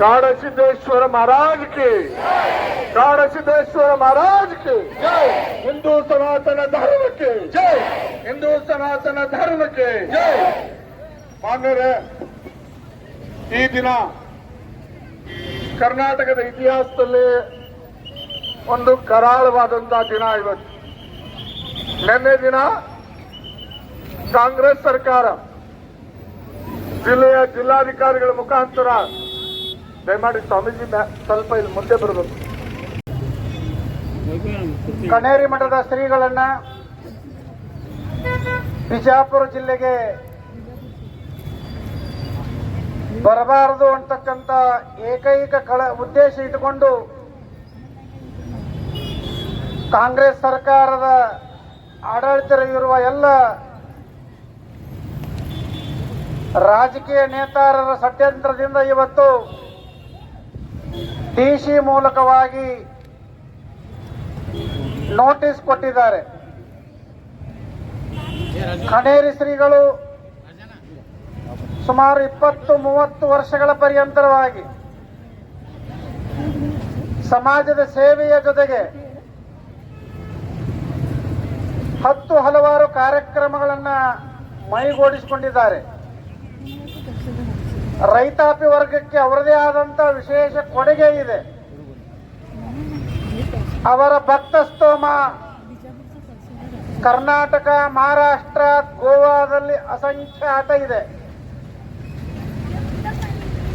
ಕಾಡಸಿದ್ದೇಶ್ವರ ಮಹಾರಾಜಕ್ಕೆ ಕಾಡಸಿದ್ದೇಶ್ವರ ಮಹಾರಾಜಕ್ಕೆ ಜೈ. ಹಿಂದೂ ಸನಾತನ ಧರ್ಮಕ್ಕೆ ಜೈ. ಹಿಂದೂ ಸನಾತನ ಧರ್ಮಕ್ಕೆ ಜೈ. ಮಾನ್ಯರೇ, ಈ ದಿನ ಕರ್ನಾಟಕದ ಇತಿಹಾಸದಲ್ಲಿ ಒಂದು ಕರಾಳವಾದಂತಹ ದಿನ ಇವತ್ತು. ನಿನ್ನೆ ದಿನ ಕಾಂಗ್ರೆಸ್ ಸರ್ಕಾರ ಜಿಲ್ಲೆಯ ಜಿಲ್ಲಾಧಿಕಾರಿಗಳ ಮುಖಾಂತರ ದಯಮಾಡಿ ಸ್ವಾಮೀಜಿ ಸ್ವಲ್ಪ ಇಲ್ಲಿ ಮುಂದೆ ಬರಬೇಕು. ಕಣೇರಿ ಮಠದ ಶ್ರೀಗಳನ್ನ ಬಿಜಾಪುರ ಜಿಲ್ಲೆಗೆ ಬರಬಾರದು ಅಂತಕ್ಕಂಥ ಏಕೈಕ ಕಳ ಉದ್ದೇಶ ಇಟ್ಟುಕೊಂಡು ಕಾಂಗ್ರೆಸ್ ಸರ್ಕಾರದ ಆಡಳಿತವಿರುವ ಎಲ್ಲ ರಾಜಕೀಯ ನೇತಾರರ ಷಡ್ಯಂತ್ರದಿಂದ ಇವತ್ತು ಡಿಸಿ ಮೂಲಕವಾಗಿ ನೋಟಿಸ್ ಕೊಟ್ಟಿದ್ದಾರೆ. ಕಣೇರಿ ಶ್ರೀಗಳು ಸುಮಾರು ಇಪ್ಪತ್ತು ಮೂವತ್ತು ವರ್ಷಗಳ ಪರ್ಯಂತರವಾಗಿ ಸಮಾಜದ ಸೇವೆಯ ಜೊತೆಗೆ ಹತ್ತು ಹಲವಾರು ಕಾರ್ಯಕ್ರಮಗಳನ್ನು ಮೈಗೂಡಿಸಿಕೊಂಡಿದ್ದಾರೆ. ರೈತಾಪಿ ವರ್ಗಕ್ಕೆ ಅವರದೇ ಆದಂತ ವಿಶೇಷ ಕೊಡುಗೆ ಇದೆ. ಅವರ ಭಕ್ತಸ್ತೋಮ ಕರ್ನಾಟಕ, ಮಹಾರಾಷ್ಟ್ರ, ಗೋವಾದಲ್ಲಿ ಅಸಂಖ್ಯಾತ ಇದೆ.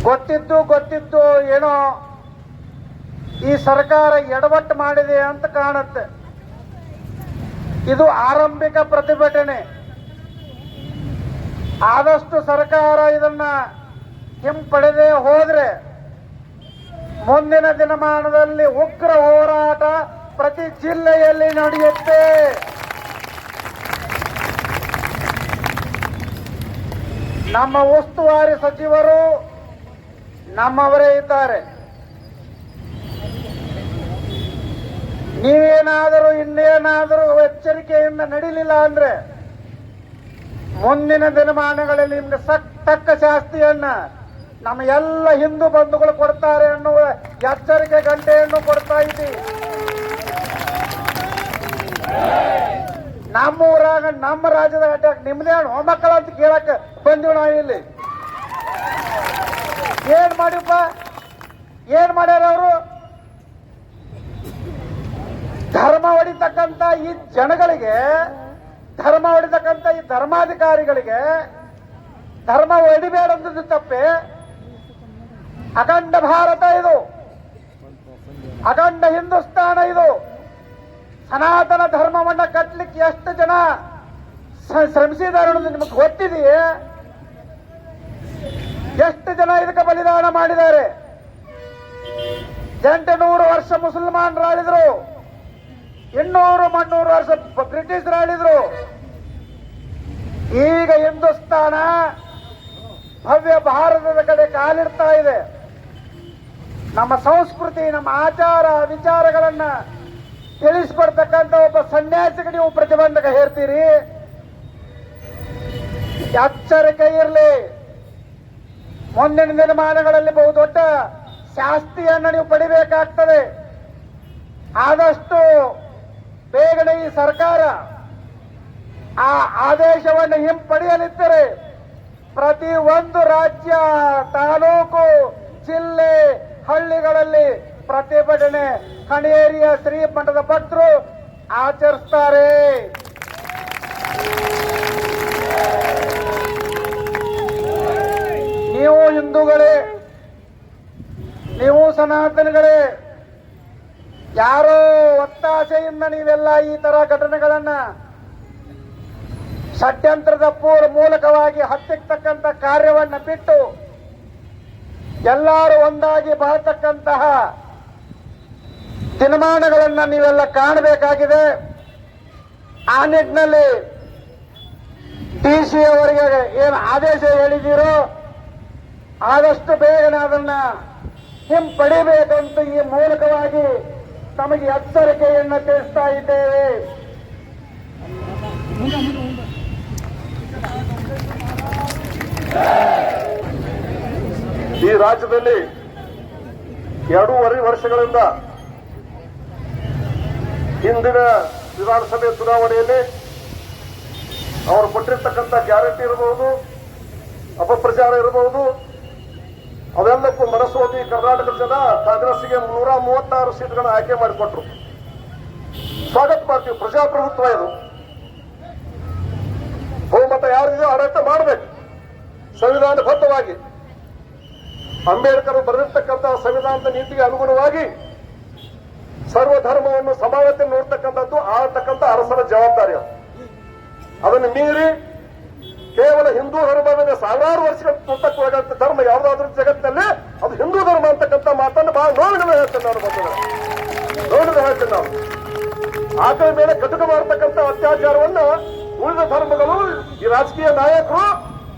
ಗೊತ್ತಿದ್ದು ಗೊತ್ತಿದ್ದು ಏನೋ ಈ ಸರ್ಕಾರ ಎಡವಟ್ಟು ಮಾಡಿದೆ ಅಂತ ಕಾಣುತ್ತೆ. ಇದು ಆರಂಭಿಕ ಪ್ರತಿಭಟನೆ. ಆದಷ್ಟು ಸರ್ಕಾರ ಇದನ್ನ ಹಿಂಪಡೆದೇ ಹೋದ್ರೆ ಮುಂದಿನ ದಿನಮಾನದಲ್ಲಿ ಉಗ್ರ ಹೋರಾಟ ಪ್ರತಿ ಜಿಲ್ಲೆಯಲ್ಲಿ ನಡೆಯುತ್ತೆ. ನಮ್ಮ ಉಸ್ತುವಾರಿ ಸಚಿವರು ನಮ್ಮವರೇ ಇದ್ದಾರೆ. ನೀವೇನಾದರೂ ಇನ್ನೇನಾದರೂ ಎಚ್ಚರಿಕೆಯಿಂದ ನಡೀಲಿಲ್ಲ ಅಂದ್ರೆ ಮುಂದಿನ ದಿನಮಾನಗಳಲ್ಲಿ ನಿಮ್ಗೆ ಸಕ್ ತಕ್ಕ ಶಾಸ್ತಿಯನ್ನ ನಮ್ಮ ಎಲ್ಲ ಹಿಂದೂ ಬಂಧುಗಳು ಕೊಡ್ತಾರೆ ಅನ್ನುವ ಎಚ್ಚರಿಕೆ ಗಂಟೆಯನ್ನು ಕೊಡ್ತಾ ಇದ್ದೀವಿ. ನಮ್ಮೂರಾಗ, ನಮ್ಮ ರಾಜ್ಯದ ಅಟ್ಯಾಕ್ ನಿಮ್ದೇ ಹೋಮಕ್ಕಳ ಅಂತ ಕೇಳಕ್ಕೆ ಬಂದಿವ್ ನಾವು ಇಲ್ಲಿ. ಏನ್ ಮಾಡಿಪ್ಪ? ಏನ್ ಮಾಡ್ಯಾರ ಅವರು? ಧರ್ಮ ಹೊಡಿತಕ್ಕಂತ ಈ ಜನಗಳಿಗೆ ಧರ್ಮ ಹೊಡಿತಕ್ಕಂಥ ಈ ಧರ್ಮಾಧಿಕಾರಿಗಳಿಗೆ ಧರ್ಮ ಹೊಡಿಬೇಡ ಅಂದದ್ದು ತಪ್ಪೆ. ಅಖಂಡ ಭಾರತ ಇದು. ಅಖಂಡ ಹಿಂದೂಸ್ತಾನ ಇದು. ಸನಾತನ ಧರ್ಮವನ್ನ ಕಟ್ಟಲಿಕ್ಕೆ ಎಷ್ಟು ಜನ ಶ್ರ- ಶ್ರಮಿಸಿದ್ದಾರೆ ಅನ್ನೋದು ನಿಮಗೆ ಗೊತ್ತಿದೆಯೇ? ಎಷ್ಟು ಜನ ಇದಕ್ಕೆ ಬಲಿದಾನ ಮಾಡಿದ್ದಾರೆ? ಎಂಟುನೂರು ವರ್ಷ ಮುಸಲ್ಮಾನರಾಳಿದ್ರು ಇನ್ನೂರು ಮುನ್ನೂರು ವರ್ಷ ಬ್ರಿಟಿಷರು ಆಳಿದ್ರು. ಈಗ ಹಿಂದೂಸ್ತಾನ ಭವ್ಯ ಭಾರತದ ಕಡೆ ಕಾಲಿಡ್ತಾ ಇದೆ. ನಮ್ಮ ಸಂಸ್ಕೃತಿ, ನಮ್ಮ ಆಚಾರ, ವಿಚಾರಗಳನ್ನ ತಿಳಿಸ್ಕೊಡ್ತಕ್ಕಂಥ ಒಬ್ಬ ಸನ್ಯಾಸಿಗೆ ನೀವು ಪ್ರತಿಬಂಧಕ ಹೇರ್ತೀರಿ? ಎಚ್ಚರಿಕೆ ಇರಲಿ. ಮುಂದಿನ ದಿನಮಾನಗಳಲ್ಲಿ ಬಹುದೊಡ್ಡ ಶಾಸ್ತಿಯನ್ನು ನೀವು ಪಡಿಬೇಕಾಗ್ತದೆ. ಆದಷ್ಟು ಬೇಗನೆ ಈ ಸರ್ಕಾರ ಆ ಆದೇಶವನ್ನು ಹಿಂಪಡೆಯಲಿದ್ದರೆ ಪ್ರತಿ ಒಂದು ರಾಜ್ಯ, ತಾಲೂಕು, ಜಿಲ್ಲೆ, ಹಳ್ಳಿಗಳಲ್ಲಿ ಪ್ರತಿಭಟನೆ ಕಣೇರಿಯ ಶ್ರೀ ಮಠದ ಭಕ್ತರು ಆಚರಿಸ್ತಾರೆ. ನೀವು ಹಿಂದೂಗಳೇ, ನೀವು ಸನಾತನಗಳೇ ಯಾರೋ ಒತ್ತಾಸೆಯಿಂದ ನೀವೆಲ್ಲ ಈ ತರ ಘಟನೆಗಳನ್ನ ಷಡ್ಯಂತ್ರದ ಪೂರ್ ಮೂಲಕವಾಗಿ ಹತ್ತಿಕ್ಕತಕ್ಕಂಥ ಕಾರ್ಯವನ್ನ ಬಿಟ್ಟು ಎಲ್ಲರೂ ಒಂದಾಗಿ ಬರತಕ್ಕಂತಹ ದಿನಮಾನಗಳನ್ನ ನೀವೆಲ್ಲ ಕಾಣಬೇಕಾಗಿದೆ. ಆ ನಿಟ್ಟಿನಲ್ಲಿ ಟಿ ಸಿ ಅವರಿಗೆ ಏನು ಆದೇಶ ಹೇಳಿದೀರೋ ಆದಷ್ಟು ಬೇಗನೆ ಅದನ್ನ ಹಿಂಪಡಿಬೇಕಂತ ಈ ಮೂಲಕವಾಗಿ ತಮಗೆ ಎಚ್ಚರಿಕೆಯನ್ನು ತಿಳಿಸ್ತಾ ಇದ್ದೇವೆ. ಈ ರಾಜ್ಯದಲ್ಲಿ ಎರಡೂವರೆ ವರ್ಷಗಳಿಂದ ಹಿಂದಿನ ವಿಧಾನಸಭೆ ಚುನಾವಣೆಯಲ್ಲಿ ಅವರು ಕೊಟ್ಟಿರ್ತಕ್ಕಂಥ ಗ್ಯಾರಂಟಿ ಇರಬಹುದು, ಅಪಪ್ರಚಾರ ಇರಬಹುದು ಅವೆಲ್ಲಕ್ಕೂ ಮನಸ್ಸೋಗಿ ಕರ್ನಾಟಕದ ಜನ ಕಾಂಗ್ರೆಸ್ಗೆ ನೂರ ಮೂವತ್ತಾರು ಸೀಟ್ಗಳನ್ನು ಆಯ್ಕೆ ಮಾಡಿಕೊಟ್ರು. ಸ್ವಾಗತ ಮಾಡ್ತೀವಿ. ಪ್ರಜಾಪ್ರಭುತ್ವ ಇದು. ಬಹುಮತ ಯಾರಿದೆಯೋ ಆಡಳಿತ ಮಾಡಬೇಕು. ಸಂವಿಧಾನಬದ್ಧವಾಗಿ ಅಂಬೇಡ್ಕರ್ ಬರೆದಿರ್ತಕ್ಕಂತಹ ಸಂವಿಧಾನದ ನೀತಿಗೆ ಅನುಗುಣವಾಗಿ ಸರ್ವಧರ್ಮವನ್ನು ಸಮಾನತೆ ನೋಡ್ತಕ್ಕಂಥದ್ದು, ಆಡ್ತಕ್ಕಂಥ ಅರಸರ ಜವಾಬ್ದಾರಿ ಅದು. ಅದನ್ನು ಮೀರಿ ಕೇವಲ ಹಿಂದೂ ಧರ್ಮದ ಸಾವಿರಾರು ವರ್ಷಗಳ ಧರ್ಮ ಯಾವುದಾದ್ರೂ ಜಗತ್ತಿನಲ್ಲಿ ಅದು ಹಿಂದೂ ಧರ್ಮ ಅಂತಕ್ಕಂಥ ಮಾತನ್ನು ಬಹಳ ನೋವಿನ ಹೇಳ್ತೇನೆ ನಾನು ಬಂಧುಗಳೇ. ನೋವಿನ ಹೇಳ್ತೇನೆ ನಾವು ಆಕಳ ಮೇಲೆ ಕಟುಕ ಮಾಡತಕ್ಕಂಥ ಅತ್ಯಾಚಾರವನ್ನು ಉಳಿದ ಧರ್ಮಗಳು ಈ ರಾಜಕೀಯ ನಾಯಕರು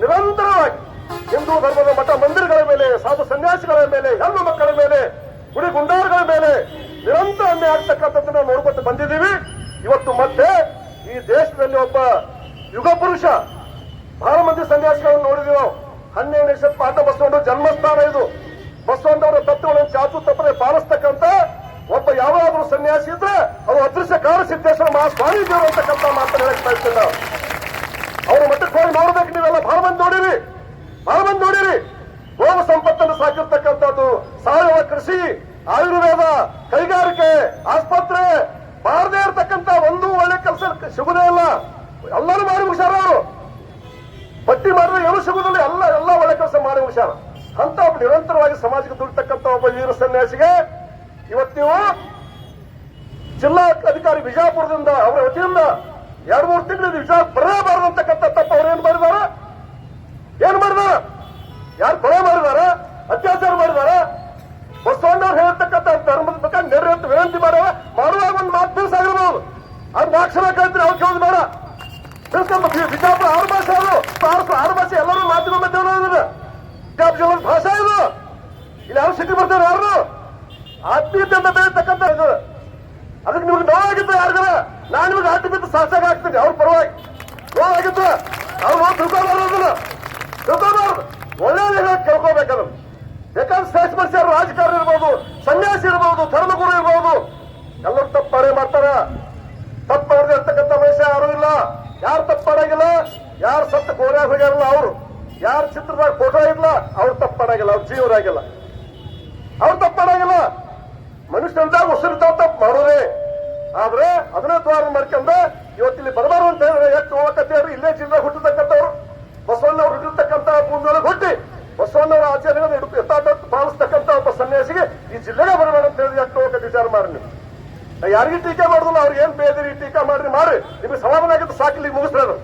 ನಿರಂತರವಾಗಿ ಹಿಂದೂ ಧರ್ಮದ ಮಠ ಮಂದಿರಗಳ ಮೇಲೆ, ಸಾಧು ಸನ್ಯಾಸಿಗಳ ಮೇಲೆ, ಹೆಣ್ಣು ಮಕ್ಕಳ ಮೇಲೆ, ಗುಡಿ ಗುಂಡಾರಗಳ ಮೇಲೆ ನಿರಂತರ ಅನ್ಯಾಯ ನಾವು ನೋಡ್ಕೊತ ಬಂದಿದ್ದೀವಿ. ಇವತ್ತು ಮತ್ತೆ ಈ ದೇಶದಲ್ಲಿ ಒಬ್ಬ ಯುಗ ಪುರುಷ ಬಹಳ ಮಂದಿ ಸನ್ಯಾಸಿಗಳನ್ನು ನೋಡಿದ್ವಿ? ಹನ್ನೆರಡು ಪಾಠ ಬಸವಣ್ಣ ಜನ್ಮಸ್ಥಾನ ಇದು. ಬಸವಣ್ಣವರ ತತ್ವಗಳನ್ನು ಚಾಚು ತಪ್ಪದೆ ಪಾಲಿಸ್ತಕ್ಕಂತ ಒಬ್ಬ ಯಾವಾದ್ರೂ ಸನ್ಯಾಸಿ ಇದ್ರೆ ಅದು ಅದೃಶ್ಯ ಕಾಲ ಸಿದ್ದೇಶ್ವರ ಮಹಾಸ್ವಾಮಿ ದೇವರು ಅಂತಕ್ಕಂಥ ಮಾತನ್ನು ಹೇಳಕ್ ಬಯಸ್ತೇನೆ ನಾವು ಅವ್ರ ಮಟ್ಟಕ್ಕೆ ಹೋಗಿ ನೋಡ್ಬೇಕು ನೀವೆಲ್ಲ. ಬಹಳ ಮಂದಿ ನೋಡಿರಿ. ಬಹಳ ಮಂದಿ ನೋಡಿರಿ. ಗೋವ ಸಂಪತ್ತನ್ನು ಸಾಕಿರ್ತಕ್ಕಂಥದ್ದು ಸಾವಯವ ಕೃಷಿ, ಆಯುರ್ವೇದ, ಕೈಗಾರಿಕೆ, ಆಸ್ಪತ್ರೆ, ಬಾರದೇ ಇರತಕ್ಕಂತ ಒಂದು ಒಳ್ಳೆ ಕೆಲಸ ಸಿಗುದೇ ಇಲ್ಲ ಎಲ್ಲರೂ ಮಾಡಿ ಹುಷಾರು ಪಟ್ಟಿ ಮಾಡಿದ್ರೆ ಏನು ಸಿಗುದಿಲ್ಲ ಎಲ್ಲ ಎಲ್ಲ ಒಳ್ಳೆ ಕೆಲಸ ಮಾಡಿ ಹುಷಾರ. ಅಂತ ಒಬ್ಬ ನಿರಂತರವಾಗಿ ಸಮಾಜಕ್ಕೆ ದುಡಿತಕ್ಕಂಥ ಒಬ್ಬ ವೀರ ಸನ್ಯಾಸಿಗೆ ಇವತ್ತು ನೀವು ಜಿಲ್ಲಾ ಅಧಿಕಾರಿ ಬಿಜಾಪುರದಿಂದ ಅವರ ವತಿಯಿಂದ ಎರಡು, ಮೂರು ತಿಂಗಳು ವಿಚಾರ ಬರಬಾರದು ಅಂತಕ್ಕಂಥ ತಪ್ಪು ಅವ್ರು ಏನ್ ಮಾಡಿದಾರ ಏನ್ ಮಾಡಿದಾರ ಯಾರು ಕೊಲೆ ಮಾಡಿದಾರ ಅತ್ಯಾಚಾರ ಮಾಡಿದಾರ ಬಸವಣ್ಣವ್ರು ಹೇಳ್ತಕ್ಕಂಥ ಧರ್ಮದ ಪ್ರಕಾರ ನೆರೆ ವಿನಂತಿ ಮಾಡುವ ಮಾಡುವಾಗ ಒಂದು ಮಾತು ತಿಳಿಸಾಗಿರ್ಬೋದು. ಅದು ಮಾಕ್ಷರ ಕೇಳ್ತೀರಿ ಅವ್ರು ಕೇಳಿದ್ ತಿಳ್ಕೊಂಬ ಬಿಜಾಪುರ ಆರು ಭಾಷೆ ಅದು ಆರು ಆರು ಭಾಷೆ ಎಲ್ಲರೂ ಮಾತಿನ ಮಧ್ಯೆ ಬಿಜಾಪುರ ಭಾಷೆ ಇದು ಇಲ್ಲಿ ಸಿಟಿ ಬರ್ತಾರೆ ಯಾರು ಆತ್ಮೀಯತೆಯಿಂದ ಬೆಳೀತಕ್ಕಂಥ ಇದು ಅದಕ್ಕೆ ನಿಮ್ಗೆ ನೋವಾಗಿತ್ತು ಯಾರಿಗಾರ ನಾನು ನಿಮ್ಗೆ ಅಡ್ಡ ಬಿದ್ದು ಸಾಸಾಗ ಹಾಕ್ತೀನಿ ಅವ್ರ ಪರವಾಗಿ ನೋವಾಗಿತ್ತು ಅವ್ರು ಬರೋದಿಲ್ಲ ತಿಳ್ಕೊಬಾರ್ದು ತಿಳ್ಕೊಬಾರ್ದು ಒಳ್ಳೆಯದು ಹೇಳಕ್ ಕೇಳ್ಕೋಬೇಕದು ಬೇಕಾದ್ರೆ ಶ್ರೇಷ್ಠ ಮನುಷ್ಯರು ರಾಜಕಾರಣ ಇರ್ಬೋದು ಸನ್ಯಾಸಿ ಇರ್ಬೋದು ಧರ್ಮಗುರು ಇರ್ಬೋದು ಎಲ್ಲರೂ ತಪ್ಪು ಮಾಡೇ ಮಾಡ್ತಾರ ತಪ್ಪು ಮಾಡದೆ ಇರ್ತಕ್ಕಂಥ ಮನುಷ್ಯ ಯಾರು ಇಲ್ಲ ಯಾರು ತಪ್ಪು ಮಾಡಂಗಿಲ್ಲ ಯಾರು ಸತ್ತ ಗೋರ್ಯಾಗ ಹೋಗ್ಯಾರಲ್ಲ ಅವರು ಯಾರು ಚಿತ್ರದಾಗ ಫೋಟೋ ಇಲ್ಲ, ಅವ್ರು ತಪ್ಪಾಡಾಗಿಲ್ಲ ಅವ್ರ ಜೀವರಾಗಿಲ್ಲ. ಅವ್ರು ತಪ್ಪಾಡಾಗಿಲ್ಲ ಮನುಷ್ಯನದಾಗ ಉಸಿರು ಉಸಿರಿತಾವ್, ತಪ್ಪು ಮಾಡೋದೇ. ಆದ್ರೆ ಅದನ್ನ ದ್ವಾರ ಮಾಡ್ಕೊಂಡ ಇವತ್ತಿಲ್ಲಿ ಬರಬಾರು ಅಂತ ಹೇಳಿದ್ರೆ ಎಷ್ಟು ಹೋಗಕತ್ತೆ ಇಲ್ಲೇ ಜಿಲ್ಲೆ ಹುಟ್ಟತಕ್ಕಂಥವ್ರು ಬಸವಣ್ಣವ್ರು ಹುಟ್ಟಿರ್ತಕ್ಕಂಥ ಭೂಮಿಯೊಳಗೆ ಹುಟ್ಟಿ ಬಸವಣ್ಣವರ ಆಚರಣೆಗಳನ್ನು ಹಿಡಿದು ಯಥಾಟತ್ತು ಪಾಲಿಸ್ತಕ್ಕಂಥ ಒಬ್ಬ ಸನ್ಯಾಸಿಗೆ ಈ ಜಿಲ್ಲೆಗೆ ಬರಬೇಡ ಅಂತ ಹೇಳಿದ್ರೆ ಎಷ್ಟು ಹೋಗಕ್ಕೆ ವಿಚಾರ ಮಾಡಿ ನೀವು. ಯಾರಿಗೂ ಟೀಕೆ ಮಾಡುದಿಲ್ಲ, ಅವ್ರಿಗೆ ಏನ್ ಬೇದಿರಿ ಟೀಕೆ ಮಾಡ್ರಿ ಮಾಡ್ರಿ. ನಿಮಗೆ ಸಮಾಧಾನ ಆಗಿದ್ದು ಸಾಕಿಲ್ಲಿ ಮುಗಿಸ್ತಾರೆ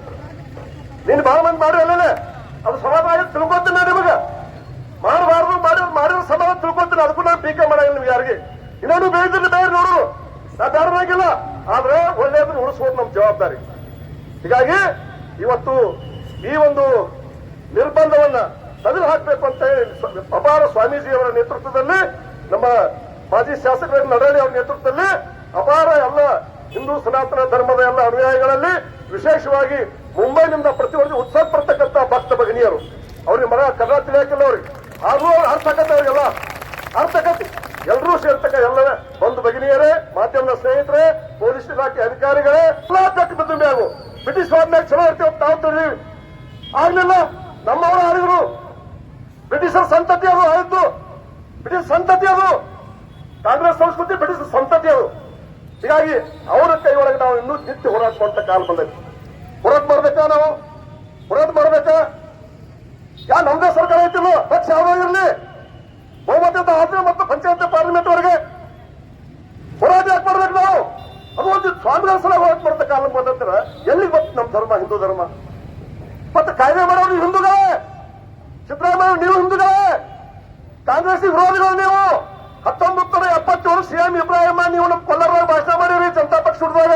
ನೀನು ಬಹಳ ಮಂದಿ ಮಾಡ್ರಿ ಅಲ್ಲೇ ಅದು ಸಮಾಧಾನ ತಿಳ್ಕೊತ ನಾನು ನಿಮಗೆ. ಮಾಡಬಾರ್ದು ಮಾಡಿ ಮಾಡಿದ್ರೆ ಸಮಾಧಾನ ತಿಳ್ಕೊತೀನಿ ಅದಕ್ಕೂ ನಾನು ಟೀಕೆ ಮಾಡಂಗಿಲ್ಲ ನಿಮ್ಗೆ ಯಾರಿಗೆ. ಇನ್ನೊಂದು ಬೇಯಿದ್ರೆ ಬೇರೆ ನೋಡು. ನಾ ಬೇಡವಾಗಿಲ್ಲ ಆದ್ರೆ ಒಳ್ಳೆಯದನ್ನ ಉಳಿಸ್ಬೋದು ನಮ್ಮ ಜವಾಬ್ದಾರಿ. ಹೀಗಾಗಿ ಇವತ್ತು ಈ ಒಂದು ನಿರ್ಬಂಧವನ್ನ ತೆಗೆದು ಹಾಕಬೇಕು ಅಂತ ಹೇಳಿ ಅಪಾರ ಅಪಾರ ಸ್ವಾಮೀಜಿಯವರ ನೇತೃತ್ವದಲ್ಲಿ, ನಮ್ಮ ಮಾಜಿ ಶಾಸಕರ ನಡಾಳಿ ಅವರ ನೇತೃತ್ವದಲ್ಲಿ ಅಪಾರ ಎಲ್ಲ ಹಿಂದೂ ಸನಾತನ ಧರ್ಮದ ಎಲ್ಲ ಅನುಯಾಯಿಗಳಲ್ಲಿ ವಿಶೇಷವಾಗಿ ಮುಂಬೈನಿಂದ ಪ್ರತಿ ವರ್ಷ ಉತ್ಸವ ಪಡ್ತಕ್ಕಂಥ ಭಕ್ತ ಭಗಿನಿಯರು. ಅವ್ರಿಗೆ ಮರ ಕನ್ನಡ ತಿಳಿಯಾಕಿಲ್ಲ ಅವ್ರಿಗೆ. ಆದ್ರೂ ಅವ್ರು ಅರ್ಥಕತ್ತೆ ಅವ್ರಿಗೆಲ್ಲ. ಅರ್ಥಕತ್ತೆ ಎಲ್ಲರೂ ಸೇರ್ತಕ್ಕ ಎಲ್ಲ ಬಂದು ಭಗಿನಿಯರೇ, ಮಾಧ್ಯಮದ ಸ್ನೇಹಿತರೆ, ಪೊಲೀಸ್ ಇಲಾಖೆ ಅಧಿಕಾರಿಗಳೇ, ಎಲ್ಲಾ ತಕ್ಕ ಬಿದ್ದು ಆಗು ಬ್ರಿಟಿಷ್ ವಾದ್ಮ್ಯಾಗ ಚಲೋ ಇರ್ತೀವಿ ತಾವು ತಿಳಿದೀವಿ. ಆಗ್ಲಿಲ್ಲ. ನಮ್ಮವರು ಆಳಿದ್ರು. ಬ್ರಿಟಿಷರ ಸಂತತಿ ಅದು ಆಯ್ತು ಬ್ರಿಟಿಷ್ ಸಂತತಿ ಅದು. ಕಾಂಗ್ರೆಸ್ ಸಂಸ್ಕೃತಿ ಬ್ರಿಟಿಷ್ ಸಂತತಿ ಅದು. ಹೀಗಾಗಿ ಅವರ ಕೈ ಒಳಗೆ ನಾವು ಇನ್ನೂ ನಿತ್ಯ ಹೋರಾಟ ಕಾಲ ಮಾಡ್ಬೇಕಾ ನಾವು ಬೃಹತ್ ಮಾಡ್ಬೇಕಾ. ಯಾ ನಮ್ದೇ ಸರ್ಕಾರ ಐತಿಲ್ಲ? ಪಕ್ಷ ಯಾವ್ದೋ ಇರಲಿ. ಬಹುಮತದ ಆದ್ರೆ ಮತ್ತು ಪಂಚಾಯತ್ ಪಾರ್ಲಿಮೆಂಟ್ ವರೆಗೆ ಹೋರಾಟ ಯಾಕೆ ಮಾಡ್ಬೇಕು ನಾವು? ಅದು ಒಂದು ಸ್ವಾಮಿಗಳ ಸಲ ಹೋರಾಟ ಮಾಡ್ತಾ ಕಾಲ ಬಂದಂತರ. ಎಲ್ಲಿ ಗೊತ್ತು ನಮ್ಮ ಧರ್ಮ, ಹಿಂದೂ ಧರ್ಮ? ಮತ್ತೆ ಕಾಯ್ದೆ ಮಾಡೋರು ಹಿಂದೂಗಳೇ. ಸಿದ್ದರಾಮಯ್ಯ, ನೀವು ಹಿಂದೂಗಳೇ. ಕಾಂಗ್ರೆಸ್ ವಿರೋಧಿಗಳು ನೀವು. ಹತ್ತೊಂಬತ್ತು ಎಪ್ಪತ್ತೇಳು ಸಿಎಂ ಇಬ್ರಾಹಿಂ ನೀವು ನಮ್ಮ ಕೊಲ್ಲರ ಭಾಷಣ ಮಾಡಿರಿ, ಜನತಾ ಪಕ್ಷ ಹುಡ್ದಾಗ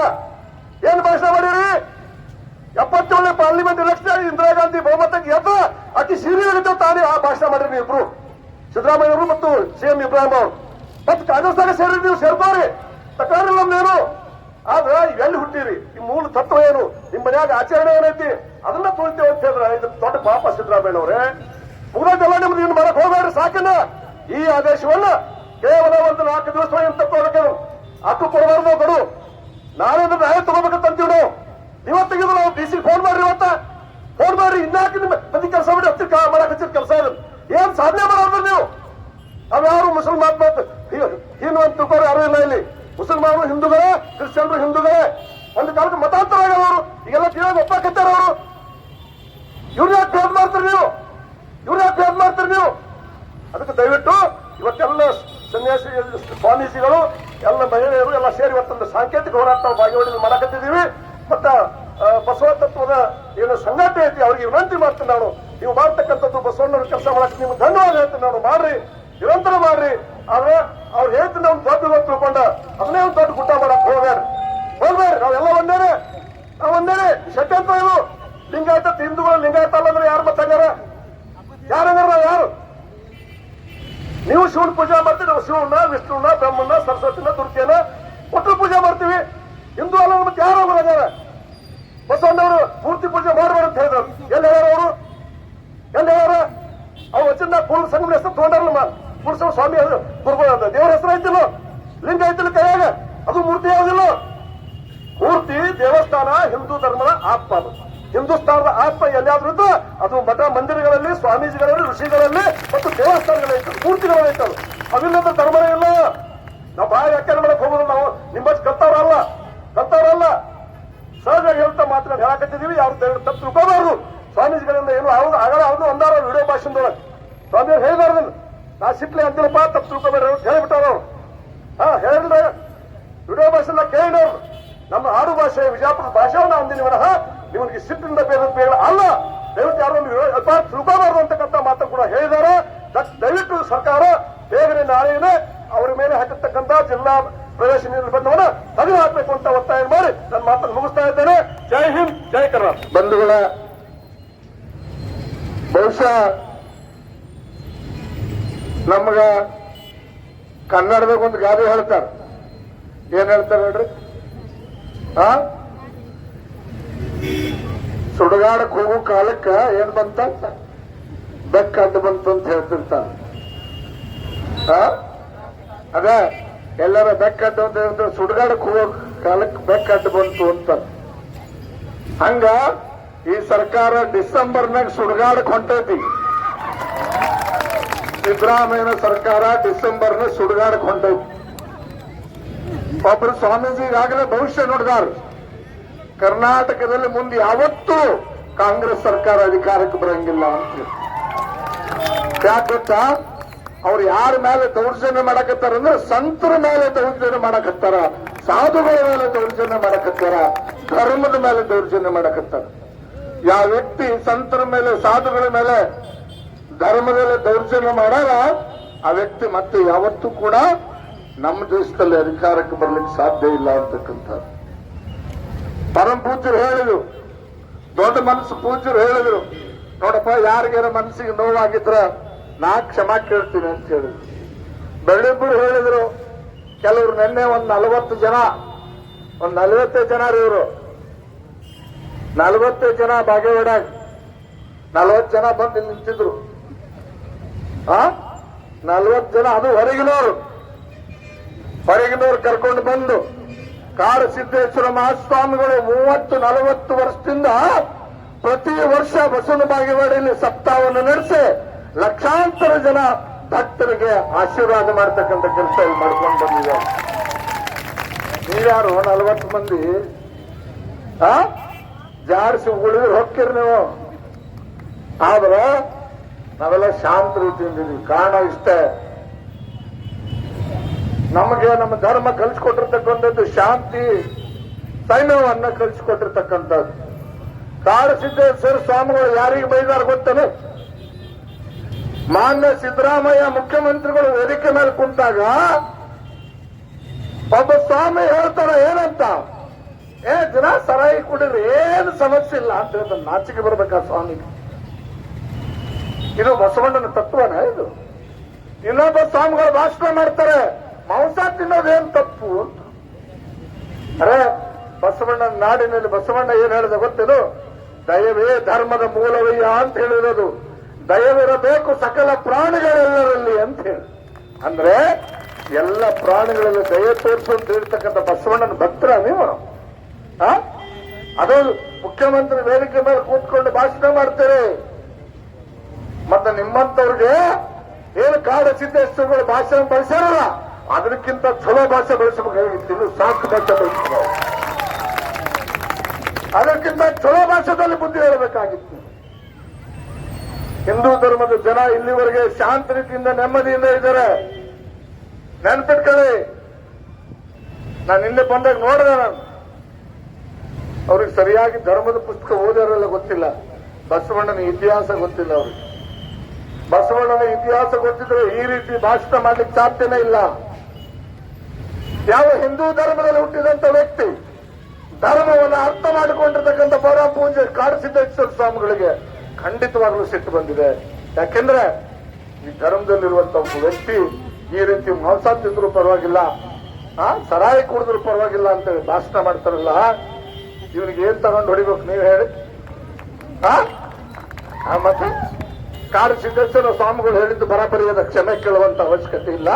ಏನ್ ಭಾಷಣ ಮಾಡಿರಿ? ಎಪ್ಪತ್ತೇಳನೇ ಪಾರ್ಲಿಮೆಂಟ್ ಎಲೆಕ್ಷನ್ ಇಂದಿರಾ ಗಾಂಧಿ ಬಹುಮತಕ್ಕೆ ಎತ್ತ ಅತಿ ಸೀರಿಯಸ್ ತಾನೇ ಆ ಭಾಷಣ ಮಾಡಿರಿ ನೀವು ಇಬ್ರು. ಸಿದ್ದರಾಮಯ್ಯ ಅವರು ಮತ್ತು ಸಿಎಂ ಇಬ್ರಾಹಿಂ ಅವರು. ಮತ್ತೆ ಕಾಂಗ್ರೆಸ್ನಾಗ ಸೇರಿ ನೀವು ಸೇರ್ತಾರಿ. ತಕರಾರಿಲ್ಲ ಆದ್ರ ಆದ್ರೆ ಎಲ್ಲಿ ಹುಟ್ಟಿರಿ? ಈ ಮೂಲ ತತ್ವ ಏನು? ನಿಮ್ ಮನ್ಯಾಗ ಆಚರಣೆ ಏನೈತಿ? ಅದನ್ನ ತೋರಿಸ್ತೇವೆ ಅಂತ ಹೇಳಿದ್ರೆ ಇದು ದೊಡ್ಡ ಪಾಪ ಸಿದ್ದರಾಮಯ್ಯ ಅವರೇ ಜಲ ನಿಮ್ದು ಇನ್ನು ಮಾಡಕ್ ಹೋಗ್ಬೇಡ್ರಿ, ಸಾಕಿನ? ಈ ಆದೇಶವನ್ನ ಕೇವಲ ಒಂದು ನಾಲ್ಕು ದಿವಸ ತಕ್ಕೋಬೇಕು ಹಕ್ಕು ಕೊಡಬಾರ್ದು ಕೊಡು. ನಾಳೆ ಅಂದ್ರೆ ನ್ಯಾಯ ತಗೋಬೇಕಂತ ಅಂತೀವಿ ನಾವು. ಇವತ್ತಿಗಿದ್ರು ನಾವು ಡಿ ಸಿ ಫೋನ್ ಮಾಡ್ರಿ ಇವತ್ತ. ಫೋನ್ ಮಾಡ್ರಿ ಇನ್ನಾಕೆ ನಿಮ್ಮ ಕೆಲಸ ಮಾಡಿ ಹತ್ತಿರ ಮಾಡಕ್ ಹಚ್ಚಿದ ಕೆಲಸ ಏನ್ ಸಾಧನೆ ಮಾಡೋದ್ರ ನೀವು? ಅವ್ಯಾರು ಮುಸಲ್ಮಾನ್ ಮಾತು ಹೀನು ಅಂತ ಯಾರು ಇಲ್ಲ ಇಲ್ಲಿ. ಮುಸಲ್ಮಾನರು ಹಿಂದೂಗಳೇ, ಕ್ರಿಶ್ಚಿಯನ್ರು ಹಿಂದೂಗಳೇ. ಒಂದು ಕಾಲಕ್ಕೆ ಮತಾಂತರ ಆಗ್ಯಾವ ಈಗೆಲ್ಲ ಕೇಳಿ ಒಪ್ಪಾಕತ್ತಾರ ಅವರು. ಇವ್ರು ಯಾಕೆ ಭೇದ ಮಾಡ್ತೀರಿ ನೀವು? ಇವ್ರು ಯಾಕೆ ಭೇದ ಮಾಡ್ತೀರಿ ನೀವು? ಅದಕ್ಕೆ ದಯವಿಟ್ಟು ಇವತ್ತೆಲ್ಲ ಸನ್ಯಾಸಿ ಸ್ವಾಮೀಜಿಗಳು, ಎಲ್ಲ ಮಹಿಳೆಯರು ಎಲ್ಲ ಸೇರಿ ಇವತ್ತೊಂದು ಸಾಂಕೇತಿಕ ಹೋರಾಟ ಭಾಗವಹಿಸಿ ಮಾಡಕತ್ತಿದ್ದೀವಿ. ಮತ್ತ ಬಸವ ತತ್ವದ ಏನು ಸಂಘಟನೆ ಐತಿ, ಅವ್ರಿಗೆ ವಿನಂತಿ ಮಾಡ್ತೀನಿ ನಾನು. ನೀವು ಮಾಡ್ತಕ್ಕಂಥದ್ದು ಬಸವಣ್ಣವ್ರ ಕೆಲಸ ಮಾಡಕ್ಕೆ ನಿಮ್ಗೆ ಧನ್ಯವಾದ ಹೇಳ್ತೀನಿ ನಾನು. ಮಾಡ್ರಿ, ನಿರಂತರ ಮಾಡ್ರಿ. ಆದ್ರೆ ಅವ್ರು ಹೇಳ್ತೀನಿ ನಾವು ದೊಡ್ಡ ತಿಳ್ಕೊಂಡ, ಅದನ್ನೇ ಒಂದು ದೊಡ್ಡ ಗುಡ್ಡ ಮಾಡಕ್ ಹೋಗ್ಬೇಡ್ರಿ. ಹೋಗ್ಬೇಡ್ರಿ ನಾವೆಲ್ಲ ಒಂದೇನೆ, ನಾವ್ ಒಂದೇನೆ. ಷಡ್ಯಂತ್ರ ಇದು. ಲಿಂಗಾಯತ, ಹಿಂದೂಗಳು ಲಿಂಗಾಯತ ಅಲ್ಲ ಅಂದ್ರೆ ಯಾರು ಮತ್ತಾಗ್ಯಾರ ಯಾರಂಗಾರ ನಾವ್ ಯಾರು? ನೀವು ಶಿವನ್ ಪೂಜೆ ಮಾಡ್ತೀವಿ ನಾವು ಶಿವನ ವಿಷ್ಣುನ ಬ್ರಹ್ಮನ ಸರಸ್ವತಿನ ದುರ್ಗೆನ ಒಟ್ಟು ಪೂಜೆ ಮಾಡ್ತೀವಿ. ಹಿಂದೂ ಅಲ್ಲ ಮತ್ತೆ ಯಾರು ಹೋಗ್ಯಾರ ಬಸವಣ್ಣವರು ಮೂರ್ತಿ ಪೂಜೆ ಮಾಡಬಾರ್ದು ಅಂತ ಹೇಳಿದ್ರು. ಎಲ್ಲಿ ಅವರು ಎಲ್ಲಿ ಹೇಳ್ಯಾರ ಅವ್ರ ವಚನ ಪೂರ್ಣ ಸಂಗಮ ಹೆಸರು ತಗೊಂಡಾರಲ್ಲ ಪುರುಷ ಸ್ವಾಮಿ ಗುರುಗಳ ದೇವರ ಹೆಸರು ಐತಿಲ್ಲ? ಲಿಂಗ ಐತಿಲ್ಲ ಕೈಯಾಗ? ಅದು ಮೂರ್ತಿ ಯಾವುದಿಲ್ಲ? ಮೂರ್ತಿ ದೇವಸ್ಥಾನ, ಹಿಂದೂ ಧರ್ಮದ ಆತ್ಮ ಅದು. ಹಿಂದೂಸ್ತಾನದ ಆತ್ಮ ಎಲ್ಲಾದ್ರೂ ಇದ್ದು ಅದು ಮಠ ಮಂದಿರಗಳಲ್ಲಿ, ಸ್ವಾಮೀಜಿಗಳಲ್ಲಿ, ಋಷಿಗಳಲ್ಲಿ ಮತ್ತು ದೇವಸ್ಥಾನಗಳಲ್ಲಿ ಮೂರ್ತಿಗಳಲ್ಲಿ ಅದು. ಅವಿಲ್ಲದ ಧರ್ಮನೇ ಇಲ್ಲ. ನಾವು ಬಾಯಿ ವ್ಯಾಖ್ಯಾನ ಮಾಡಕ್ ಹೋಗೋದು ನಾವು. ನಿಮ್ಮಷ್ಟು ಕಲ್ತವ್ರಲ್ಲ ಕಲ್ತವ್ರಲ್ಲ ಸಹಜವಾಗಿ ಹೇಳ್ತಾ ಮಾತ್ರ ಹೇಳಕತ್ತಿದೀವಿ ಯಾರು ತಪ್ಪು ತಿಳ್ಕೋಬಾರ್ದು. ಸ್ವಾಮೀಜಿಗಳಿಂದ ಏನು ಅವ್ರು ಆಗಲ್ಲ ಅವ್ರು ಅಂದಾರ ವಿಡಿಯೋ ಭಾಷಣದೊಳಗೆ. ಸ್ವಾಮಿಯವ್ರು ಹೇಳಿದಾರ ನಾ ಸಿಪ್ಲೆ ಅಂತಿಲ್ಲಪ್ಪ ತಪ್ಪು ತಿಳ್ಕೊಬೇಡ್ರಿ ಅಂತ ಅವ್ರು. ಹಾ ಹೇಳಿಲ್ಲ ವಿಡಿಯೋ ಭಾಷೆಲ್ಲ ಕೇಳಿದವ್ರು. ನಮ್ಮ ಆಡು ಭಾಷೆ ವಿಜಯಪುರ ಭಾಷೆಯನ್ನ ಅಂದಿನಿ ವಿನಃ ನಿಮಗೆ ಸಿಟ್ಟಿನಿಂದ ಬೇರೆ ಬೇಡ ಅಲ್ಲ. ದಯವಿಟ್ಟು ಯಾರು ಒಂದು ತಿಳ್ಕೋಬಾರ್ದು ಅಂತಕ್ಕಂಥ ಮಾತು ಕೂಡ ಹೇಳಿದ್ದಾರೆ. ದಯವಿಟ್ಟು ಸರ್ಕಾರ ಬೇಗನೆ ನಾಳೆಯೇ ಅವರ ಮೇಲೆ ಹಾಕಿರ್ತಕ್ಕಂಥ ಜಿಲ್ಲಾ ಪ್ರವೇಶ ನಿರ್ಬಂಧವನ್ನ ತೆಗೆದು ಹಾಕಬೇಕು ಅಂತ ಒತ್ತಾಯ ಮಾಡಿ ನನ್ನ ಮಾತನ್ನು ಮುಗಿಸ್ತಾ ಇದ್ದೇನೆ. ಜೈ ಹಿಂದ್, ಜೈ ಕರ್ನಾಟಕ. ಬಂಧುಗಳ, ಬಹುಶಃ ನಮ್ಗ ಕನ್ನಡದಾಗ ಒಂದು ಗಾದೆ ಹೇಳ್ತಾರ. ಏನ್ ಹೇಳ್ತಾರ ನೋಡ್ರಿ ಆ? ಸುಡುಗಾಡಕ್ ಹೋಗೋ ಕಾಲಕ್ಕ ಏನ್ ಬಂತ? ಬೆಕ್ಕ ಅಡ್ಡ ಬಂತು ಅಂತ ಹೇಳ್ತಿರ್ತಾರ. ಅದ. ಎಲ್ಲರ ಬೆಕ್ಕಟ್ಟು ಅಂದ್ರೆ ಅಂತ ಹೇಳ್ತಾರೆ ಸುಡುಗಾಡಕ್ ಹೋಗೋ ಕಾಲಕ್ಕೆ ಬೆಕ್ಕಟ್ಟು ಬಂತು ಅಂತ. ಹಂಗ ಈ ಸರ್ಕಾರ ಡಿಸೆಂಬರ್ನಾಗ ಸುಡ್ಗಾಡಕ್ ಹೊಂಟೈತಿ. ಸಿದ್ದರಾಮಯ್ಯನ ಸರ್ಕಾರ ಡಿಸೆಂಬರ್ನ ಸುಡ್ಗಾಡಕ್ ಹೊಂಟೈತಿ. ಒಬ್ರು ಸ್ವಾಮೀಜಿ ಈಗಾಗಲೇ ಭವಿಷ್ಯ ನೋಡಿದಾರ. ಕರ್ನಾಟಕದಲ್ಲಿ ಮುಂದೆ ಯಾವತ್ತೂ ಕಾಂಗ್ರೆಸ್ ಸರ್ಕಾರ ಅಧಿಕಾರಕ್ಕೆ ಬರಂಗಿಲ್ಲ ಅಂತ. ಯಾಕೆ ಗೊತ್ತಾ? ಅವ್ರು ಯಾರ ಮೇಲೆ ದೌರ್ಜನ್ಯ ಮಾಡಕತ್ತಾರ ಅಂದ್ರೆ ಸಂತರ ಮೇಲೆ ದೌರ್ಜನ್ಯ ಮಾಡಕತ್ತಾರ, ಸಾಧುಗಳ ಮೇಲೆ ದೌರ್ಜನ್ಯ ಮಾಡಕತ್ತಾರ, ಧರ್ಮದ ಮೇಲೆ ದೌರ್ಜನ್ಯ ಮಾಡಕತ್ತಾರ. ಯಾವ ವ್ಯಕ್ತಿ ಸಂತರ ಮೇಲೆ, ಸಾಧುಗಳ ಮೇಲೆ ಧರ್ಮದಲ್ಲಿ ದೌರ್ಜನ್ಯ ಮಾಡಾರ ಆ ವ್ಯಕ್ತಿ ಮತ್ತೆ ಯಾವತ್ತೂ ಕೂಡ ನಮ್ಮ ದೇಶದಲ್ಲಿ ಅಧಿಕಾರಕ್ಕೆ ಬರ್ಲಿಕ್ಕೆ ಸಾಧ್ಯ ಇಲ್ಲ ಅಂತಕ್ಕಂಥ ಪರಮ ಪೂಜ್ಯರು ಹೇಳಿದ್ರು, ದೊಡ್ಡ ಮನಸ್ಸು ಪೂಜ್ಯರು ಹೇಳಿದ್ರು, ನೋಡಪ್ಪ ಯಾರಿಗಾರ ಮನಸ್ಸಿಗೆ ನೋವಾಗಿದ್ರ ನಾ ಕ್ಷಮಾ ಕೇಳ್ತೀನಿ ಅಂತ ಹೇಳಿದ್ರು. ಬೆಳ್ಳಿಬ್ಬರು ಹೇಳಿದ್ರು, ಕೆಲವರು ನಿನ್ನೆ ಒಂದ್ ನಲವತ್ತು ಜನ, ಒಂದ್ ನಲವತ್ತೈದು ಜನ ಇವರು ನಲವತ್ತೈದು ಜನ ಬಾಗೇವಾಡ ನಲವತ್ತು ಜನ ಬಂದು ನಿಂತಿದ್ರು. ಆ? ನಲವತ್ತು ಜನ ಅದು ಹೊರಗಿನವರು. ಹೊರಗಿನವ್ರು ಕರ್ಕೊಂಡು ಬಂದು ಕಾಡು ಸಿದ್ದೇಶ್ವರ ಮಹಾಸ್ವಾಮಿಗಳು ಮೂವತ್ತು, ನಲವತ್ತು ವರ್ಷದಿಂದ ಪ್ರತಿ ವರ್ಷ ಬಸವನ ಬಾಗೇವಾಡಿಯಲ್ಲಿ ಸಪ್ತಾಹವನ್ನು ನಡೆಸಿ ಲಕ್ಷಾಂತರ ಜನ ಭಕ್ತರಿಗೆ ಆಶೀರ್ವಾದ ಮಾಡ್ತಕ್ಕಂಥ ಕೆಲಸ ಇಲ್ಲಿ ಮಾಡ್ಕೊಂಡು ಬಂದಿದ್ದಾರೆ ನೀವ್ಯಾರು ನಲ್ವತ್ತು ಮಂದಿ? ಆ? ಜಾಡಿಸಿ ಉಳಿದ್ರೆ ಹೋಗ್ತೀರಿ ನೀವು. ಆದ್ರೆ ನಾವೆಲ್ಲ ಶಾಂತ ರೀತಿಯಿಂದ. ಕಾರಣ ಇಷ್ಟೇ. ನಮಗೆ ನಮ್ಮ ಧರ್ಮ ಕಲಿಸ್ಕೊಟ್ಟಿರ್ತಕ್ಕಂಥದ್ದು ಶಾಂತಿ, ಸೈನ್ಯವನ್ನ ಕಲಿಸ್ಕೊಟ್ಟಿರ್ತಕ್ಕಂಥದ್ದು. ಕಾಡು ಸರ್ ಸ್ವಾಮಿಗಳು ಯಾರಿಗೆ ಬೈದಾರ ಗೊತ್ತೇನು? ಮಾನ್ಯ ಸಿದ್ದರಾಮಯ್ಯ ಮುಖ್ಯಮಂತ್ರಿಗಳು ವೇದಿಕೆ ಮೇಲೆ ಕುಂತಾಗ ಒಬ್ಬ ಸ್ವಾಮಿ ಹೇಳ್ತಾರ ಏನಂತ? ಏ, ದಿನ ಸರಾಯಿ ಕುಡಿದ್ರೆ ಏನು ಸಮಸ್ಯೆ ಇಲ್ಲ ಅಂತ ಹೇಳ್ತಾನೆ. ನಾಚಿಕೆ ಬರ್ಬೇಕಾ ಸ್ವಾಮಿಗೆ? ಇದು ಬಸವಣ್ಣನ ತತ್ವನ ಇದು? ಇನ್ನೊಬ್ಬ ಸ್ವಾಮಿಗಳು ಭಾಷಣ ಮಾಡ್ತಾರೆ, ಮಾಂಸ ತಿನ್ನೋದೇನ್ ತಪ್ಪು? ಅಂತ. ಅರೆ ಬಸವಣ್ಣನ ನಾಡಿನಲ್ಲಿ ಬಸವಣ್ಣ ಏನ್ ಹೇಳಿದ ಗೊತ್ತೇನು? ದಯವೇ ಧರ್ಮದ ಮೂಲವಯ್ಯ ಅಂತ ಹೇಳಿರೋದು. ದಯವಿರಬೇಕು ಸಕಲ ಪ್ರಾಣಿಗಳೆಲ್ಲರಲ್ಲಿ ಅಂತ ಹೇಳಿ. ಅಂದ್ರೆ ಎಲ್ಲ ಪ್ರಾಣಿಗಳಲ್ಲಿ ದಯ ತೋರಿಸು ಅಂತ ಹೇಳ್ತಕ್ಕಂಥ ಬಸವಣ್ಣನ ಭಕ್ತರ ನೀವು? ಅದು ಮುಖ್ಯಮಂತ್ರಿ ವೇದಿಕೆ ಮೇಲೆ ಕೂತ್ಕೊಂಡು ಭಾಷಣ ಮಾಡ್ತೇವೆ ಮತ್ತೆ ನಿಮ್ಮಂತವ್ರಿಗೆ ಏನು ಕಾಡ ಸಿದ್ದೇಶ್ವರಗಳು ಭಾಷಣ ಬಳಸಿರಲ್ಲ ಅದಕ್ಕಿಂತ ಚಲೋ ಭಾಷೆ ಬಳಸಬೇಕಾಗಿತ್ತು ಸಾಕು ಭಾಷೆ ಬಳಸಬೇಕು. ಅದಕ್ಕಿಂತ ಚಲೋ ಭಾಷೆದಲ್ಲಿ ಬುದ್ಧಿ ಹೇಳಬೇಕಾಗಿತ್ತು. ಹಿಂದೂ ಧರ್ಮದ ಜನ ಇಲ್ಲಿವರೆಗೆ ಶಾಂತ ರೀತಿಯಿಂದ ನೆಮ್ಮದಿಯಿಂದ ಇದ್ದಾರೆ. ನೆನ್ಪಿಟ್ಕೊಳ್ಳಿ. ನಾನು ಹಿಂದೆ ಬಂದಾಗ ನೋಡಿದೆ ನಾನು. ಅವ್ರಿಗೆ ಸರಿಯಾಗಿ ಧರ್ಮದ ಪುಸ್ತಕ ಓದಿರಲ್ಲ ಗೊತ್ತಿಲ್ಲ. ಬಸವಣ್ಣನ ಇತಿಹಾಸ ಗೊತ್ತಿಲ್ಲ ಅವ್ರಿಗೆ. ಬಸವಣ್ಣನ ಇತಿಹಾಸ ಗೊತ್ತಿದ್ರೆ ಈ ರೀತಿ ಭಾಷಣ ಮಾಡ್ಲಿಕ್ಕೆ ಸಾಧ್ಯನೇ ಇಲ್ಲ. ಯಾವ ಹಿಂದೂ ಧರ್ಮದಲ್ಲಿ ಹುಟ್ಟಿದಂತ ವ್ಯಕ್ತಿ ಧರ್ಮವನ್ನು ಅರ್ಥ ಮಾಡಿಕೊಂಡಿರ್ತಕ್ಕಂಥ ಪರ ಪೂಜೆ ಕಾಡಸಿದ್ದೇಶ್ವರ ಸ್ವಾಮಿಗಳಿಗೆ ಖಂಡಿತವಾಗ್ಲೂ ಸಿಟ್ಟು ಬಂದಿದೆ. ಯಾಕೆಂದ್ರೆ ಈ ಧರ್ಮದಲ್ಲಿರುವಂತ ಒಬ್ಬ ವ್ಯಕ್ತಿ ಈ ರೀತಿ ಮಾಂಸ ತಿಂದ್ರು ಪರವಾಗಿಲ್ಲ ಆ ಸರಾಯಿ ಕುಡಿದ್ರು ಪರವಾಗಿಲ್ಲ ಅಂತೇಳಿ ಭಾಷಣ ಮಾಡ್ತಾರಲ್ಲ ಇವನಿಗೆ ಏನ್ ತಗೊಂಡು ಹೊಡಿಬೇಕು ನೀವು ಹೇಳಿ? ಆ, ಮತ್ತೆ? ಕಾಡು ಸಿದ್ದೇಶ್ವರ ಸ್ವಾಮಿಗಳು ಹೇಳಿದ್ದು ಬರಪರಿಯದ ಕ್ಷಮೆ ಕೇಳುವಂತ ಅವಶ್ಯಕತೆ ಇಲ್ಲ.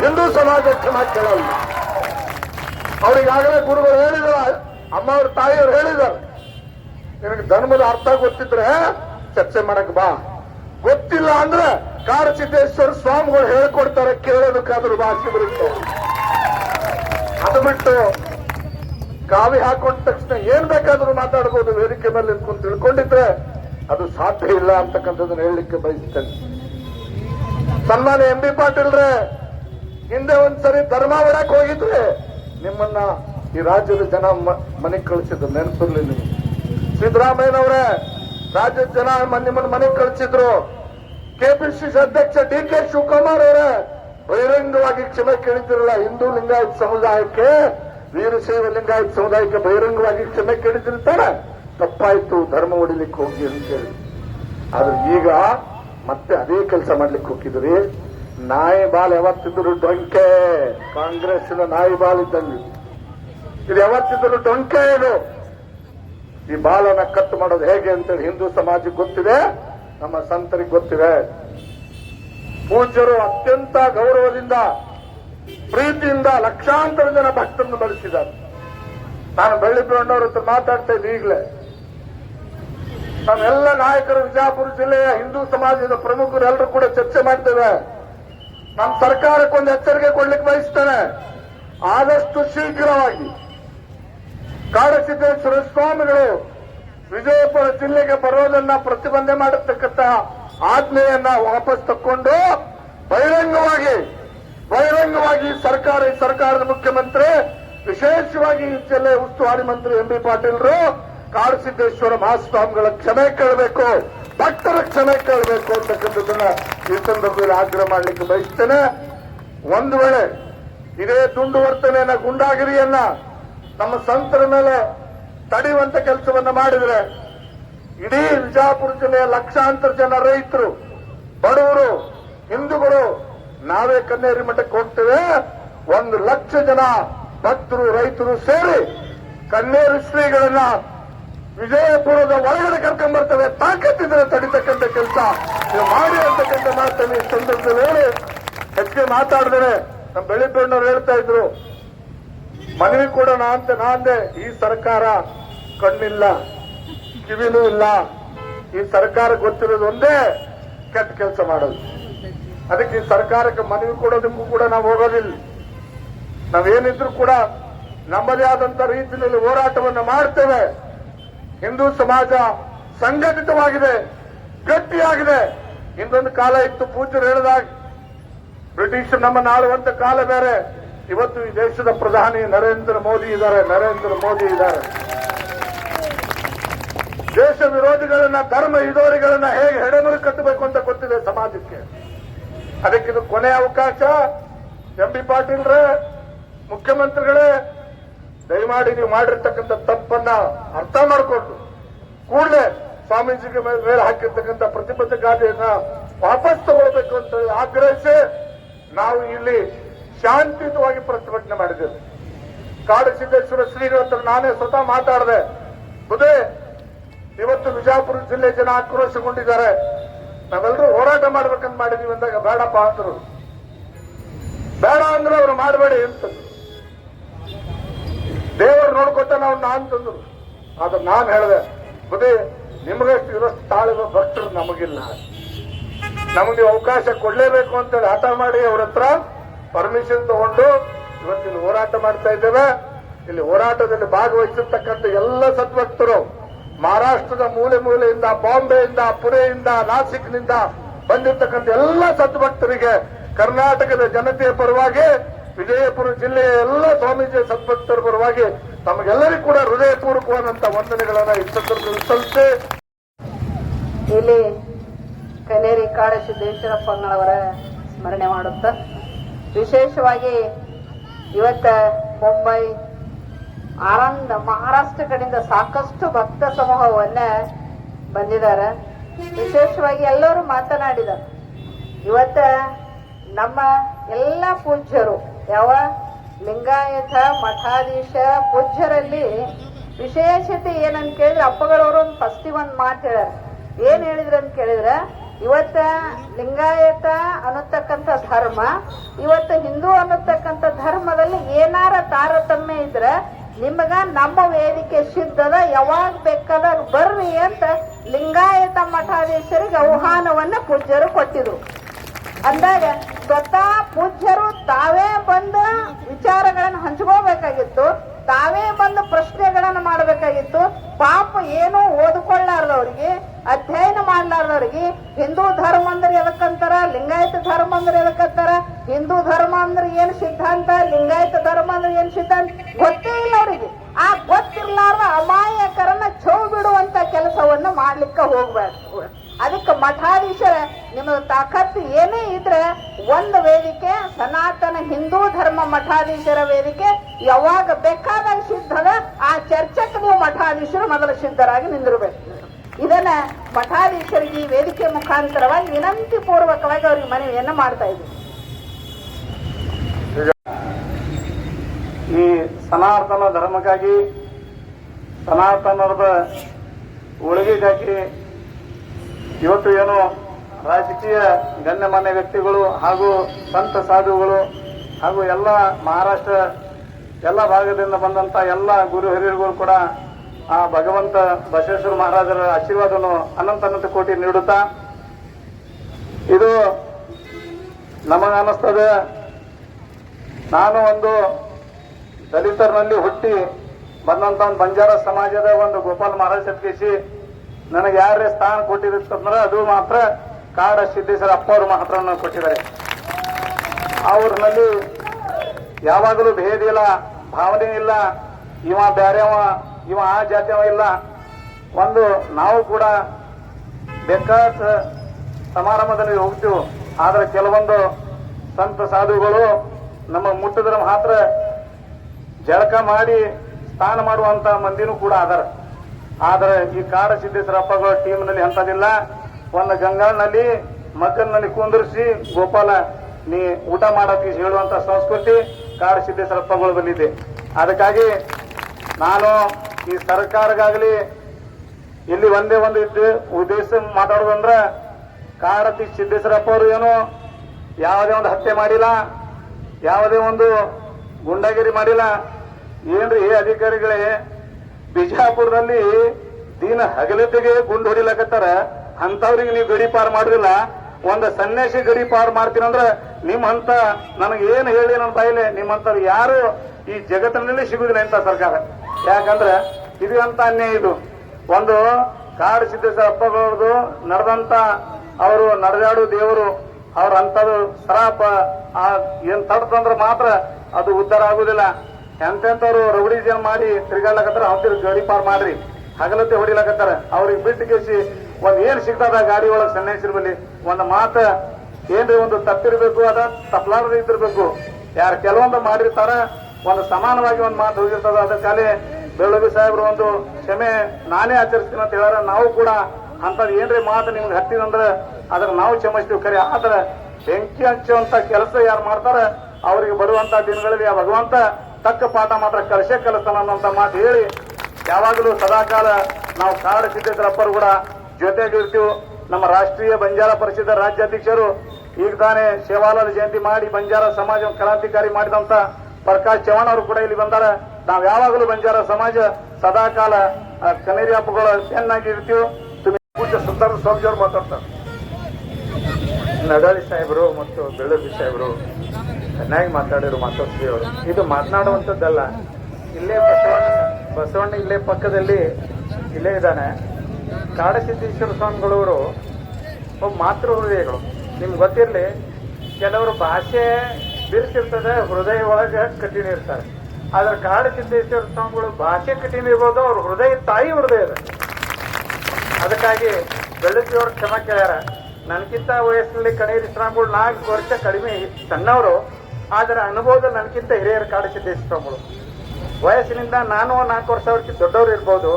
ಹಿಂದೂ ಸಮಾಜ ಕ್ಷಮೆ ಕೇಳಲ್ಲ. ಅವ್ರಿಗಾಗಲೇ ಗುರುಗಳು ಹೇಳಿದಾರ ಅಮ್ಮ ಅವ್ರ ತಾಯಿಯವ್ರು ಹೇಳಿದ್ದಾರೆ ನಿನಗೆ ಧರ್ಮದ ಅರ್ಥ ಗೊತ್ತಿದ್ರೆ ಚರ್ಚೆ ಮಾಡಕ್ ಬಾ. ಗೊತ್ತಿಲ್ಲ ಅಂದ್ರೆ ಕಾರ ಸಿದ್ದೇಶ್ವರ ಸ್ವಾಮಿಗಳು ಹೇಳ್ಕೊಡ್ತಾರೆ, ಕೇಳೋದಕ್ಕಾದ್ರೂ ಭಾಷೆ ಬರುತ್ತೆ ಅದು ಬಿಟ್ಟು ಕಾವಿ ಹಾಕೊಂಡ ತಕ್ಷಣ ಏನ್ ಬೇಕಾದ್ರೂ ಮಾತಾಡ್ಬೋದು, ವೇದಿಕೆ ಮೇಲೆ ನಿಂತ್ಕೊಂಡು ತಿಳ್ಕೊಂಡಿದ್ರೆ ಅದು ಸಾಧ್ಯ ಇಲ್ಲ ಅಂತಕ್ಕಂಥದ್ದನ್ನ ಹೇಳಲಿಕ್ಕೆ ಬಯಸ್ತೇನೆ. ಸನ್ಮಾನ ಎಂ ಬಿ ಪಾಟೀಲ್ರೆ, ಹಿಂದೆ ಒಂದ್ಸರಿ ಧರ್ಮ ಹೊಡಕ್ ಹೋಗಿದ್ರೆ ನಿಮ್ಮನ್ನ ಈ ರಾಜ್ಯದ ಜನ ಮನೆಗೆ ಕಳಿಸಿದ್ರು ನೆನಪಿರ್ಲಿ ಸಿದ್ದರಾಮಯ್ಯನವರೇ ರಾಜ್ಯದ ಜನ ನಿಮ್ಮನ್ನ ಮನೆಗೆ ಕಳಿಸಿದ್ರು. ಕೆಪಿಸಿಸಿ ಅಧ್ಯಕ್ಷ ಡಿ ಕೆ ಶಿವಕುಮಾರ್ ಅವರ, ಬಹಿರಂಗವಾಗಿ ಕ್ಷಮೆ ಕೇಳಿದ್ರಲ್ಲ ಹಿಂದೂ ಲಿಂಗಾಯತ್ ಸಮುದಾಯಕ್ಕೆ ವೀರಶೈವ ಲಿಂಗಾಯತ್ ಸಮುದಾಯಕ್ಕೆ ಬಹಿರಂಗವಾಗಿ ಕ್ಷಮೆ ಕೇಳಿದಿರ್ತಾರೆ ತಪ್ಪಾಯ್ತು, ಧರ್ಮ ಹೊಡಿಲಿಕ್ಕೆ ಹೋಗಿ ಅಂತ ಹೇಳಿ. ಆದ್ರೆ ಈಗ ಮತ್ತೆ ಅದೇ ಕೆಲಸ ಮಾಡ್ಲಿಕ್ಕೆ ಹೋಗಿದ್ರಿ. ನಾಯಿ ಬಾಲ್ ಯಾವತ್ತಿದ್ರು ಡೊಂಕೆ. ಕಾಂಗ್ರೆಸ್ನ ನಾಯಿ ಬಾಲ್ ಇದ್ದಂಗೆ. ಇದು ಯಾವತ್ತಿದ್ರು ಡೊಂಕೆ ಇದು. ಈ ಬಾಲನ ಕಟ್ ಮಾಡೋದು ಹೇಗೆ ಅಂತೇಳಿ ಹಿಂದೂ ಸಮಾಜಕ್ಕೆ ಗೊತ್ತಿದೆ, ನಮ್ಮ ಸಂತರಿಗೆ ಗೊತ್ತಿದೆ. ಪೂಜ್ಯರು ಅತ್ಯಂತ ಗೌರವದಿಂದ, ಪ್ರೀತಿಯಿಂದ ಲಕ್ಷಾಂತರ ಜನ ಭಕ್ತರನ್ನು ಬಳಸಿದ್ದಾರೆ ನಾನು ಬೆಳ್ಳಿ ಬ್ರಹ್ಮಣ್ಣವ್ರ ಹತ್ರ ಮಾತಾಡ್ತಾ ಇದ್ದೆ ಈಗಲೇ. ನಮ್ಮೆಲ್ಲ ನಾಯಕರು ವಿಜಯಪುರ ಜಿಲ್ಲೆಯ ಹಿಂದೂ ಸಮಾಜದ ಪ್ರಮುಖರು ಎಲ್ಲರೂ ಕೂಡ ಚರ್ಚೆ ಮಾಡ್ತೇವೆ ನಮ್ಮ ಸರ್ಕಾರಕ್ಕೊಂದು ಎಚ್ಚರಿಕೆ ಕೊಡ್ಲಿಕ್ಕೆ ಬಯಸ್ತೇನೆ. ಆದಷ್ಟು ಶೀಘ್ರವಾಗಿ ಕಾಡಸಿದ್ದೇಶ್ವರ ಸ್ವಾಮಿಗಳು ವಿಜಯಪುರ ಜಿಲ್ಲೆಗೆ ಬರೋದನ್ನ ಪ್ರತಿಬಂಧೆ ಮಾಡತಕ್ಕಂತ ಆಜ್ಞೆಯನ್ನ ವಾಪಸ್ ತಕ್ಕೊಂಡು ಬಹಿರಂಗವಾಗಿ ಬಹಿರಂಗವಾಗಿ ಸರ್ಕಾರ ಸರ್ಕಾರದ ಮುಖ್ಯಮಂತ್ರಿ, ವಿಶೇಷವಾಗಿ ಈ ಜಿಲ್ಲೆ ಉಸ್ತುವಾರಿ ಮಂತ್ರಿ ಎಂ ಬಿ ಪಾಟೀಲ್ರು ಕಾಡಸಿದ್ದೇಶ್ವರ ಮಹಾಸ್ವಾಮಿಗಳ ಕ್ಷಮೆ ಕೇಳಬೇಕು, ಭಕ್ತರ ಕ್ಷಮೆ ಕೇಳಬೇಕು ಅಂತಕ್ಕಂಥದ್ದನ್ನ ಈ ಸಂದರ್ಭದಲ್ಲಿ ಆಗ್ರಹ ಮಾಡಲಿಕ್ಕೆ ಬಯಸ್ತೇನೆ. ಒಂದು ವೇಳೆ ಇದೇ ದುಂಡು ವರ್ತನೆಯನ್ನ, ಗುಂಡಾಗಿರಿಯನ್ನ ನಮ್ಮ ಸಂತರ ಮೇಲೆ ತಡೆಯುವಂತ ಕೆಲಸವನ್ನ ಮಾಡಿದ್ರೆ ಇಡೀ ವಿಜಾಪುರ ಜಿಲ್ಲೆಯ ಲಕ್ಷಾಂತರ ಜನ ರೈತರು, ಬಡವರು, ಹಿಂದೂಗಳು ನಾವೇ ಕನ್ನೇರಿ ಮಠಕ್ಕೆ ಹೋಗ್ತೇವೆ. ಒಂದು ಲಕ್ಷ ಜನ ಭಕ್ತರು, ರೈತರು ಸೇರಿ ಕನ್ನೇರು ಶ್ರೀಗಳನ್ನ ವಿಜಯಪುರದ ಒಳಗಡೆ ಕರ್ಕೊಂಡ್ ಬರ್ತವೆ. ತಾಕತ್ತಿದ್ರೆ ತಡಿತಕ್ಕಂಥ ಕೆಲಸ. ನೀವು ಮಾಡಿ ಅಂತಕ್ಕಂಥ ಮಾತನ್ನು ಈ ಸಂದರ್ಭದಲ್ಲಿ ಹೇಳಿ. ಹೆಚ್ಚಿಗೆ ಮಾತಾಡಿದ್ರೆ ನಮ್ಮ ಬೆಳ್ಳಿಪಣ್ಣವ್ರು ಹೇಳ್ತಾ ಇದ್ರು ಮನವಿ ಕೊಡೋಣ ಅಂತ ನಾಂದೆ ಈ ಸರ್ಕಾರ ಕಣ್ಣಿಲ್ಲ, ಕಿವಿನೂ ಇಲ್ಲ. ಈ ಸರ್ಕಾರ ಗೊತ್ತಿರೋದು ಒಂದೇ ಕೆಟ್ಟ ಕೆಲಸ ಮಾಡೋದು. ಅದಕ್ಕೆ ಈ ಸರ್ಕಾರಕ್ಕೆ ಮನವಿ ಕೊಡೋದಕ್ಕೂ ಕೂಡ ನಾವು ಹೋಗೋದಿಲ್ಲ. ನಾವೇನಿದ್ರು ಕೂಡ ನಮ್ಮದೇ ಆದಂತ ರೀತಿಯಲ್ಲಿ ಹೋರಾಟವನ್ನು ಮಾಡ್ತೇವೆ. ಹಿಂದೂ ಸಮಾಜ ಸಂಘಟಿತವಾಗಿದೆ, ಗಟ್ಟಿಯಾಗಿದೆ. ಇನ್ನೊಂದು ಕಾಲ ಇತ್ತು ಪೂಜರು ಹೇಳಿದಾಗ, ಬ್ರಿಟಿಷರು ನಮ್ಮನ್ನು ಆಳುವಂತ ಕಾಲ ಬೇರೆ. ಇವತ್ತು ಈ ದೇಶದ ಪ್ರಧಾನಿ ನರೇಂದ್ರ ಮೋದಿ ಇದ್ದಾರೆ, ನರೇಂದ್ರ ಮೋದಿ ಇದ್ದಾರೆ. ದೇಶ ವಿರೋಧಿಗಳನ್ನ, ಧರ್ಮ ಇದೋರಿಗಳನ್ನ ಹೇಗೆ ಹೆಡೆಮರು ಕಟ್ಟಬೇಕು ಅಂತ ಗೊತ್ತಿದೆ ಸಮಾಜಕ್ಕೆ. ಅದಕ್ಕಿದು ಕೊನೆ ಅವಕಾಶ. ಎಂ ಬಿ ಪಾಟೀಲ್ರೇ, ಮುಖ್ಯಮಂತ್ರಿಗಳೇ, ದಯಮಾಡಿ ನೀವು ಮಾಡಿರ್ತಕ್ಕಂಥ ತಪ್ಪನ್ನ ಅರ್ಥ ಮಾಡಿಕೊಂಡು ಕೂಡಲೇ ಸ್ವಾಮೀಜಿಗೆ ಮೇಲೆ ಹಾಕಿರ್ತಕ್ಕಂಥ ಪ್ರತಿಬದ್ಧ ಗಾದೆಯನ್ನ ವಾಪಸ್ ತಗೊಳ್ಬೇಕು ಅಂತ ಆಗ್ರಹಿಸಿ ನಾವು ಇಲ್ಲಿ ಶಾಂತಿಯುತವಾಗಿ ಪ್ರತಿಭಟನೆ ಮಾಡಿದ್ದೇವೆ ಕಾಡು ಸಿದ್ದೇಶ್ವರ ಹತ್ರ ನಾನೇ ಸ್ವತಃ ಮಾತಾಡಿದೆ. ಬುದೇ ಇವತ್ತು ವಿಜಾಪುರ ಜಿಲ್ಲೆ ಜನ ಆಕ್ರೋಶಗೊಂಡಿದ್ದಾರೆ. ನಾವೆಲ್ಲರೂ ಹೋರಾಟ ಮಾಡ್ಬೇಕಂತ ಮಾಡಿದೀವಿ ಅಂದಾಗ ಬೇಡಪ್ಪ ಅಂದ್ರು. ಬೇಡ ಅಂದ್ರೆ ಅವ್ರು ಮಾಡಬೇಡಿ ಅಂತಂದ್ರು. ದೇವರು ನೋಡ್ಕೊತ ನಾವು ಅಂತಂದ್ರು. ಆದ್ರೆ ನಾನು ಹೇಳಿದೆ ಬುದ್ಧಿ ನಿಮಗಷ್ಟು ಇರೋಷ್ಟು ತಾಳಿದ ಭಕ್ತರು ನಮಗಿಲ್ಲ. ನಮಗೆ ಅವಕಾಶ ಕೊಡ್ಲೇಬೇಕು ಅಂತೇಳಿ ಹಠ ಮಾಡಿ ಅವ್ರ ಹತ್ರ ಪರ್ಮಿಷನ್ ತಗೊಂಡು ಇವತ್ತಿಲ್ಲಿ ಹೋರಾಟ ಮಾಡ್ತಾ ಇದ್ದೇವೆ. ಇಲ್ಲಿ ಹೋರಾಟದಲ್ಲಿ ಭಾಗವಹಿಸಿರ್ತಕ್ಕಂಥ ಎಲ್ಲ ಸದ್ಭಕ್ತರು ಮಹಾರಾಷ್ಟ್ರದ ಮೂಲೆ ಮೂಲೆಯಿಂದ, ಬಾಂಬೆಯಿಂದ, ಪುಣೆಯಿಂದ, ನಾಸಿಕ್ನಿಂದ ಬಂದಿರತಕ್ಕಂಥ ಎಲ್ಲ ಸದ್ಭಕ್ತರಿಗೆ ಕರ್ನಾಟಕದ ಜನತೆಯ ಪರವಾಗಿ, ವಿಜಯಪುರ ಜಿಲ್ಲೆಯ ಎಲ್ಲ ಸ್ವಾಮೀಜಿ ಸದ್ಭಕ್ತರ ಪರವಾಗಿ ತಮಗೆಲ್ಲರಿಗೂ ಕೂಡ ಹೃದಯಪೂರ್ವಕವಾದಂತಹ ವಂದನೆಗಳನ್ನ ಈ ಸಂದರ್ಭದಲ್ಲಿ ಸಲ್ಲಿಸಿ. ಇಲ್ಲಿ ಕನೇರಿ ಕಾಡ ಸಿದ್ದೇಶ್ವರಪ್ಪನವರ ಸ್ಮರಣೆ ಮಾಡುತ್ತ ವಿಶೇಷವಾಗಿ ಇವತ್ತ ಮುಂಬೈ, ಆನಂದ ಮಹಾರಾಷ್ಟ್ರ ಕಡೆಯಿಂದ ಸಾಕಷ್ಟು ಭಕ್ತ ಸಮೂಹವನ್ನ ಬಂದಿದ್ದಾರೆ. ವಿಶೇಷವಾಗಿ ಎಲ್ಲರೂ ಮಾತನಾಡಿದ್ದಾರೆ ಇವತ್ತ ನಮ್ಮ ಎಲ್ಲ ಪೂಜ್ಯರು, ಯಾವ ಲಿಂಗಾಯತ, ಮಠಾಧೀಶ ಪೂಜ್ಯರಲ್ಲಿ ವಿಶೇಷತೆ ಏನಂತ ಕೇಳಿದ್ರೆ ಅಪ್ಪಗಳವರು ಒಂದು ಫಸ್ಟಿಗೆ ಒಂದು ಮಾತು ಹೇಳ್ಯಾರ. ಏನ್ ಹೇಳಿದ್ರು ಅಂತ ಕೇಳಿದ್ರೆ ಇವತ್ತ ಲಿಂಗಾಯತ ಅನ್ನತಕ್ಕಂಥ ಧರ್ಮ, ಇವತ್ತು ಹಿಂದೂ ಅನ್ನತಕ್ಕಂಥ ಧರ್ಮದಲ್ಲಿ ಏನಾರ ತಾರತಮ್ಯ ಇದ್ರೆ ನಿಮಗ ನಮ್ಮ ವೇದಿಕೆ ಸಿದ್ಧದ ಯಾವಾಗ ಬೇಕಾದ ಬರ್ರಿ ಅಂತ ಲಿಂಗಾಯತ ಮಠಾಧೀಶರಿಗೆ ಆಹ್ವಾನವನ್ನ ಪೂಜ್ಯರು ಕೊಟ್ಟಿದ್ರು. ಅಂದಾಗ ಸ್ವತಃ ಪೂಜ್ಯರು ತಾವೇ ಬಂದು ವಿಚಾರಗಳನ್ನು ಹಂಚ್ಕೋಬೇಕಾಗಿತ್ತು. ತಾವೇ ಬಂದು ಪ್ರಶ್ನೆಗಳನ್ನು ಮಾಡಬೇಕಾಗಿತ್ತು. ಪಾಪ ಏನು ಓದ್ಕೊಳ್ಳಾರ್ದವ್ರಿಗೆ ಅಧ್ಯಯನ ಮಾಡ್ಲಾರ್ದವ್ರಿಗೆ ಹಿಂದೂ ಧರ್ಮ ಅಂದ್ರೆ ಎದಕ್ಕಂತಾರ? ಲಿಂಗಾಯತ ಧರ್ಮ ಅಂದ್ರೆ ಎದಕ್ಕಂತಾರ? ಹಿಂದೂ ಧರ್ಮ ಅಂದ್ರೆ ಏನ್ ಸಿದ್ಧಾಂತ? ಲಿಂಗಾಯತ ಧರ್ಮ ಅಂದ್ರೆ ಏನ್ ಸಿದ್ಧಾಂತ? ಗೊತ್ತೇ ಇಲ್ಲ ಅವರಿಗೆ. ಆ ಗೊತ್ತಿರ್ಲಾರ್ದ ಅಮಾಯಕರನ್ನ ಚೌ ಬಿಡುವಂತ ಕೆಲಸವನ್ನ ಮಾಡ್ಲಿಕ್ಕೆ ಹೋಗ್ಬಾರ್ದು. ಅದಕ್ಕೆ ಮಠಾಧೀಶರ ನಿಮಗೆ ತಾಕತ್ತು ಏನೇ ಇದ್ರೆ ಒಂದು ವೇದಿಕೆ, ಸನಾತನ ಹಿಂದೂ ಧರ್ಮ ಮಠಾಧೀಶರ ವೇದಿಕೆ, ಯಾವಾಗ ಬೇಕಾದಾಗ ಸಿದ್ಧದ ಆ ಚರ್ಚೆಗೆ ನೀವು ಮಠಾಧೀಶರು ಮೊದಲು ಸಿದ್ಧರಾಗಿ ನಿಂದಿರಬೇಕು. ಇದನ್ನ ಮಠಾಧೀಶರಿಗೆ ಈ ವೇದಿಕೆ ಮುಖಾಂತರವಾಗಿ ವಿನಂತಿ ಪೂರ್ವಕವಾಗಿ ಅವ್ರಿಗೆ ಮನವಿಯನ್ನು ಮಾಡ್ತಾ ಇದ್ದೀವಿ ಈ ಸನಾತನ ಧರ್ಮಕ್ಕಾಗಿ, ಸನಾತನದ ಉಳಿಗೆಗಾಗಿ ಇವತ್ತು ಏನು ರಾಜಕೀಯ ಗಣ್ಯಮಾನ್ಯ ವ್ಯಕ್ತಿಗಳು ಹಾಗೂ ಸಂತ ಸಾಧುಗಳು ಹಾಗೂ ಎಲ್ಲ ಮಹಾರಾಷ್ಟ್ರ ಎಲ್ಲ ಭಾಗದಿಂದ ಬಂದಂತ ಎಲ್ಲ ಗುರು ಹಿರಿಯರುಗಳು ಕೂಡ ಆ ಭಗವಂತ ಬಸವೇಶ್ವರ ಮಹಾರಾಜರ ಆಶೀರ್ವಾದವನ್ನು ಅನಂತ ಅನಂತ ಕೋಟಿ ನೀಡುತ್ತಾ, ಇದು ನಮಗೆ ಅನ್ನಿಸ್ತದೆ ನಾನು ಒಂದು ದಲಿತರಲ್ಲಿ ಹುಟ್ಟಿ ಬಂದಂತ ಒಂದು ಬಂಜಾರ ಸಮಾಜದ ಒಂದು ಗೋಪಾಲ್ ಮಹಾರಾಜ್ ಸತ್ಕೇಶಿ, ನನಗೆ ಯಾರೇ ಸ್ಥಾನ ಕೊಟ್ಟಿರುತ್ತಂದ್ರೆ ಅದು ಮಾತ್ರ ಕಾಡ ಸಿದ್ದೇಶ್ವರ ಅಪ್ಪ ಅವರು ಮಾತ್ರ ಕೊಟ್ಟಿದ್ದಾರೆ. ಅವ್ರನಲ್ಲಿ ಯಾವಾಗಲೂ ಭೇದ ಇಲ್ಲ, ಭಾವನೆ ಇಲ್ಲ, ಇವ ಬ್ಯಾರೆವ ಇವ ಆ ಜಾತಿಯವ ಇಲ್ಲ. ಒಂದು ನಾವು ಕೂಡ ಬೇಕಾದ ಸಮಾರಂಭದಲ್ಲಿ ಹೋಗ್ತೀವಿ. ಆದ್ರೆ ಕೆಲವೊಂದು ಸಂತ ಸಾಧುಗಳು ನಮ್ಮ ಮುಟ್ಟಿದ್ರೆ ಮಾತ್ರ ಜಳಕ ಮಾಡಿ ಸ್ನಾನ ಮಾಡುವಂತ ಮಂದಿನೂ ಕೂಡ ಅದಾರ. ಆದರೆ ಈ ಕಾಡ ಸಿದ್ದೇಶ್ವರಪ್ಪಗಳ ಟೀಮ್ನಲ್ಲಿ ಅಂತದಿಲ್ಲ ಒಂದು ಗಂಗಾಳನಲ್ಲಿ ಮಕ್ಕಳಲ್ಲಿ ಕುಂದಿರಿಸಿ, ಗೋಪಾಲ, ನೀ ಊಟ ಮಾಡಕ್ಕೆ ಹೇಳುವಂತ ಸಂಸ್ಕೃತಿ ಕಾಡ ಬಂದಿದೆ ಅದಕ್ಕಾಗಿ ನಾನು ಈ ಸರ್ಕಾರಗಾಗಲಿ ಇಲ್ಲಿ ಒಂದೇ ಒಂದು ಇದ್ದು ಉದ್ದೇಶ ಮಾತಾಡೋದಂದ್ರೆ ಕಾಡತಿ ಸಿದ್ದೇಶ್ವರಪ್ಪ ಅವರು ಏನು ಯಾವುದೇ ಒಂದು ಹತ್ಯೆ ಮಾಡಿಲ್ಲ, ಯಾವುದೇ ಒಂದು ಗುಂಡಾಗಿರಿ ಮಾಡಿಲ್ಲ. ಏನ್ರಿ ಅಧಿಕಾರಿಗಳೇ, ಬಿಜಾಪುರದಲ್ಲಿ ದಿನ ಹಗಲತೆಗೆ ಗುಂಡು ಹೊಡಿಲಕತ್ತಾರ? ಅಂತವ್ರಿಗೆ ನೀವು ಗಡಿ ಮಾಡುದಿಲ್ಲ. ಒಂದು ಸನ್ಯಾಸಿ ಗಡಿ ಪಾರ್ ಮಾಡ್ತೀನಂದ್ರ ನಿಮ್ಮಂತ ನನಗೆ ಏನು ಹೇಳಿ ನನ್ನ ಬಾಯಿಲೆ ನಿಮ್ಮಂತವ್ರು ಯಾರು ಈ ಜಗತ್ತಿನಲ್ಲಿ ಸಿಗುದಿಲ್ಲ ಇಂಥ ಸರ್ಕಾರ. ಯಾಕಂದ್ರೆ ಇದು ಅಂತ ಅನ್ಯಾಯ ಇದು? ಒಂದು ಕಾಡು ಸಿದ್ದೇಶ್ವರ ಅಪ್ಪಗಳದು ನಡೆದಂತ ಅವರು ನಡೆದಾಡು ದೇವರು ಅವ್ರ ಅಂತದ್ದು ಸರಾಪ, ಆ ಏನ್ ತಡ್ತಂದ್ರೆ ಮಾತ್ರ ಅದು ಉದ್ಧಾರ ಆಗುದಿಲ್ಲ. ಎಂತೆಂತವ್ರು ರೌಡಿ ಜನ ಮಾಡಿ ತಿರ್ಗಾಡ್ಲಕತ್ತಾರ ಅವ್ರ ಗಡಿ ಪಾರ್ ಮಾಡ್ರಿ. ಹಗಲತ್ತೆ ಹೊಡಿಲಕತ್ತಾರ. ಅವ್ರಿಗೆ ಬಿಟ್ಟು ಕೇಸಿ ಒಂದ್ ಏನ್ ಸಿಗ್ತದ ಗಾಡಿ ಒಳಗ್ ಸನ್ಯಾಸಿರ್ ಬಲ್ಲಿ ಒಂದ್ ಮಾತ ಏನ್ರಿ, ಒಂದು ತಪ್ಪಿರ್ಬೇಕು, ಅದ ತಪ್ಲಾರದ ಇದ್ದಿರ್ಬೇಕು. ಯಾರು ಕೆಲವೊಂದು ಮಾಡಿರ್ತಾರ, ಒಂದು ಸಮಾನವಾಗಿ ಒಂದು ಮಾತು ಹೋಗಿರ್ತದ. ಅದಕ್ಕಾಲೆ ಬೆಳಗ್ಗೆ ಸಾಹೇಬ್ರು ಒಂದು ಕ್ಷಮೆ ನಾನೇ ಆಚರಿಸ್ತೀನಿ ಅಂತ ಹೇಳಾರ. ನಾವು ಕೂಡ ಅಂತದ್ ಏನ್ರಿ ಮಾತು ನಿಮ್ಗೆ ಹತ್ತಿದಂದ್ರ ಅದ್ರ ನಾವು ಕ್ಷಮಿಸ್ತೀವಿ. ಕರೆ ಆದ್ರೆ ಬೆಂಕಿ ಹಚ್ಚುವಂತ ಕೆಲಸ ಯಾರು ಮಾಡ್ತಾರ, ಅವರಿಗೆ ಬರುವಂತ ದಿನಗಳಲ್ಲಿ ಆ ಭಗವಂತ ತಕ್ಕ ಪಾಠ ಮಾತ್ರ ಕಲಸೇ ಕಲಿಸ್ತಾನ ಅನ್ನೋಂತ ಮಾತು ಹೇಳಿ, ಯಾವಾಗಲೂ ಸದಾಕಾಲ ನಾವು ಕಾಡ ಸಿದ್ದೇಶ್ವರಪ್ಪರು ಕೂಡ ಜೊತೆಗಿರ್ತೀವಿ ನಮ್ಮ ರಾಷ್ಟ್ರೀಯ ಬಂಜಾರ ಪರಿಷತ್ ರಾಜ್ಯಾಧ್ಯಕ್ಷರು, ಈಗ ತಾನೇ ಸೇವಾಲಾಲ್ ಜಯಂತಿ ಮಾಡಿ ಬಂಜಾರ ಸಮಾಜ ಕ್ರಾಂತಿಕಾರಿ ಮಾಡಿದಂತ ಪ್ರಕಾಶ್ ಚವಾಣ್ ಅವರು ಕೂಡ ಇಲ್ಲಿ ಬಂದಾರ. ನಾವು ಯಾವಾಗಲೂ ಬಂಜಾರ ಸಮಾಜ ಸದಾಕಾಲ ಕಾಲ ಕನೇರಿ ಹಬ್ಬಗಳ ಚೆನ್ನಾಗಿ ಇರ್ತೀವಿ ಪೂಜೆ ಸುಂದರ ಸ್ವಾಮೀಜಿ ಅವರು ಮಾತಾಡ್ತಾರೆ. ನಡಾಳಿ ಸಾಹೇಬರು ಮತ್ತು ಬೆಳ್ಳುಳ್ಳಿ ಸಾಹೇಬರು ಚೆನ್ನಾಗಿ ಮಾತಾಡಿದ್ರು ಮಾತಾಡ್ತೀವಿ ಅವರು. ಇದು ಮಾತನಾಡುವಂಥದ್ದಲ್ಲ. ಇಲ್ಲೇ ಬಸವಣ್ಣ ಬಸವಣ್ಣ ಇಲ್ಲೇ ಪಕ್ಕದಲ್ಲಿ ಇಲ್ಲೇ ಇದ್ದಾನೆ. ಕಾಡಸಿದ್ದೇಶ್ವರ ಸ್ವಾಮಿಗಳವರು ಒಬ್ಬ ಮಾತೃ ಹೃದಯಗಳು ನಿಮ್ಗೆ ಗೊತ್ತಿರಲಿ, ಕೆಲವರು ಭಾಷೆ ಬಿರ್ಸಿರ್ತದೆ ಹೃದಯ ಒಳಗೆ ಕಠಿಣ ಇರ್ತಾರೆ. ಆದ್ರೆ ಕಾಡಸಿದ್ದೇಶ್ವರ ಸ್ವಾಮಿಗಳು ಭಾಷೆ ಕಠಿಣ ಇರ್ಬೋದು, ಅವ್ರ ಹೃದಯ ತಾಯಿ ಹೃದಯ ಇದೆ. ಅದಕ್ಕಾಗಿ ಬೆಳ್ಳತಿಯವರು ಕ್ಷಮ ಕೇಳ್ಯಾರ. ನನಗಿಂತ ವಯಸ್ಸಿನಲ್ಲಿ ಕಣೀರಿ ಸ್ವಾಮಿಗಳು ನಾಲ್ಕು ವರ್ಷ ಕಡಿಮೆ ಸಣ್ಣವರು ಆದರೆ ಅನುಭವದ ನನಗಿಂತ ಹಿರಿಯರು ಕಾಡಸಿದ್ದೇಶ್ವರ ಸ್ವಾಮಿಗಳು. ವಯಸ್ಸಿನಿಂದ ನಾನು ನಾಲ್ಕು ವರ್ಷ ಅವ್ರಿಗೆ ದೊಡ್ಡವರು ಇರ್ಬೋದು.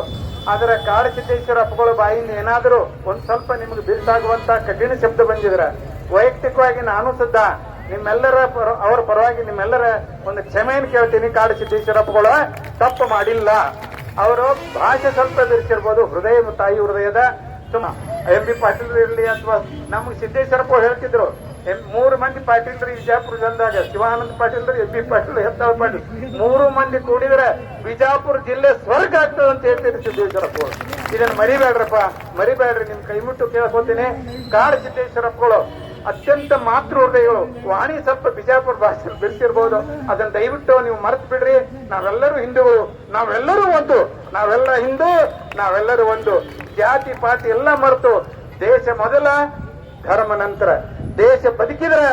ಆದರೆ ಕಾಡಸಿದ್ದೇಶ್ವರ ಅಪ್ಪಗಳ ಬಾಯಿಂದ ಏನಾದರೂ ಒಂದು ಸ್ವಲ್ಪ ನಿಮ್ಗೆ ಬಿರುಸಾಗುವಂತ ಕಠಿಣ ಶಬ್ದ ಬಂದಿದ್ರೆ, ವೈಯಕ್ತಿಕವಾಗಿ ನಾನು ಸುದ್ದ ನಿಮ್ಮೆಲ್ಲರ ಅವರ ಪರವಾಗಿ ನಿಮ್ಮೆಲ್ಲರ ಒಂದು ಕ್ಷಮೆಯನ್ನು ಕೇಳ್ತೀನಿ ಕಾಡಸಿದ್ದೇಶ್ವರ ಅಪ್ಪಗಳು ತಪ್ಪು ಮಾಡಿಲ್ಲ. ಅವರು ಭಾಷೆ ಸ್ವಲ್ಪ ಎದುರಿಸಿರ್ಬೋದು ಹೃದಯ ತಾಯಿ ಹೃದಯದ ಸುಮ್ಮ ಎಂ ಬಿ ಪಾಟೀಲ್ ಇರಲಿ ಅಥವಾ ನಮ್ಗೆ ಸಿದ್ದೇಶ್ವರಪ್ಪ ಹೇಳ್ತಿದ್ರು ಎಂ- ಮೂರು ಮಂದಿ ಪಾಟೀಲ್ರಿ ಬಿಜಾಪುರ ಜನದಾಗ ಶಿವಾನಂದ ಪಾಟೀಲ್ ಎಂ ಬಿ ಪಾಟೀಲ್ ಹೆತ್ತಾಳ ಪಾಟೀಲ್. ಮೂರು ಮಂದಿ ಕೂಡಿದ್ರೆ ಬಿಜಾಪುರ ಜಿಲ್ಲೆ ಸ್ವರ್ಗ ಆಗ್ತದೆ ಅಂತ ಹೇಳ್ತೀರಿ ಸಿದ್ದೇಶ್ವರಪ್ಪ. ಇದನ್ನ ಮರಿಬೇಡ್ರಪ್ಪ, ಮರಿಬೇಡ್ರಿ, ನಿಮ್ ಕೈ ಮುಟ್ಟು ಕೇಳ್ಕೊತೀನಿ. ಕಾಡು ಸಿದ್ದೇಶ್ವರಪ್ಪಗಳು ಅತ್ಯಂತ ಮಾತೃ ಹೃದಯಗಳು ವಾಣಿ ಸ್ವಲ್ಪ ಬಿಜಾಪುರ ಭಾಷೆ ಬಿಡಿಸಿರ್ಬೋದು. ಅದನ್ನ ದಯವಿಟ್ಟು ನೀವು ಮರೆತು ಬಿಡ್ರಿ. ನಾವೆಲ್ಲರೂ ಹಿಂದೂಗಳು. ನಾವೆಲ್ಲರೂ ಒಂದು. ನಾವೆಲ್ಲ ಹಿಂದೂ, ನಾವೆಲ್ಲರೂ ಒಂದು. ಜಾತಿ, ಪಾತಿ ಎಲ್ಲ ಮರೆತು ದೇಶ ಮೊದಲ, ಧರ್ಮ ನಂತರ. ದೇಶ ಬದುಕಿದ್ರೆ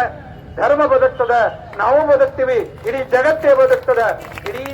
ಧರ್ಮ ಬದುಕ್ತದ ನಾವು ಬದುಕ್ತೀವಿ ಇಡೀ ಜಗತ್ತೇ ಬದುಕ್ತದ ಇಡೀ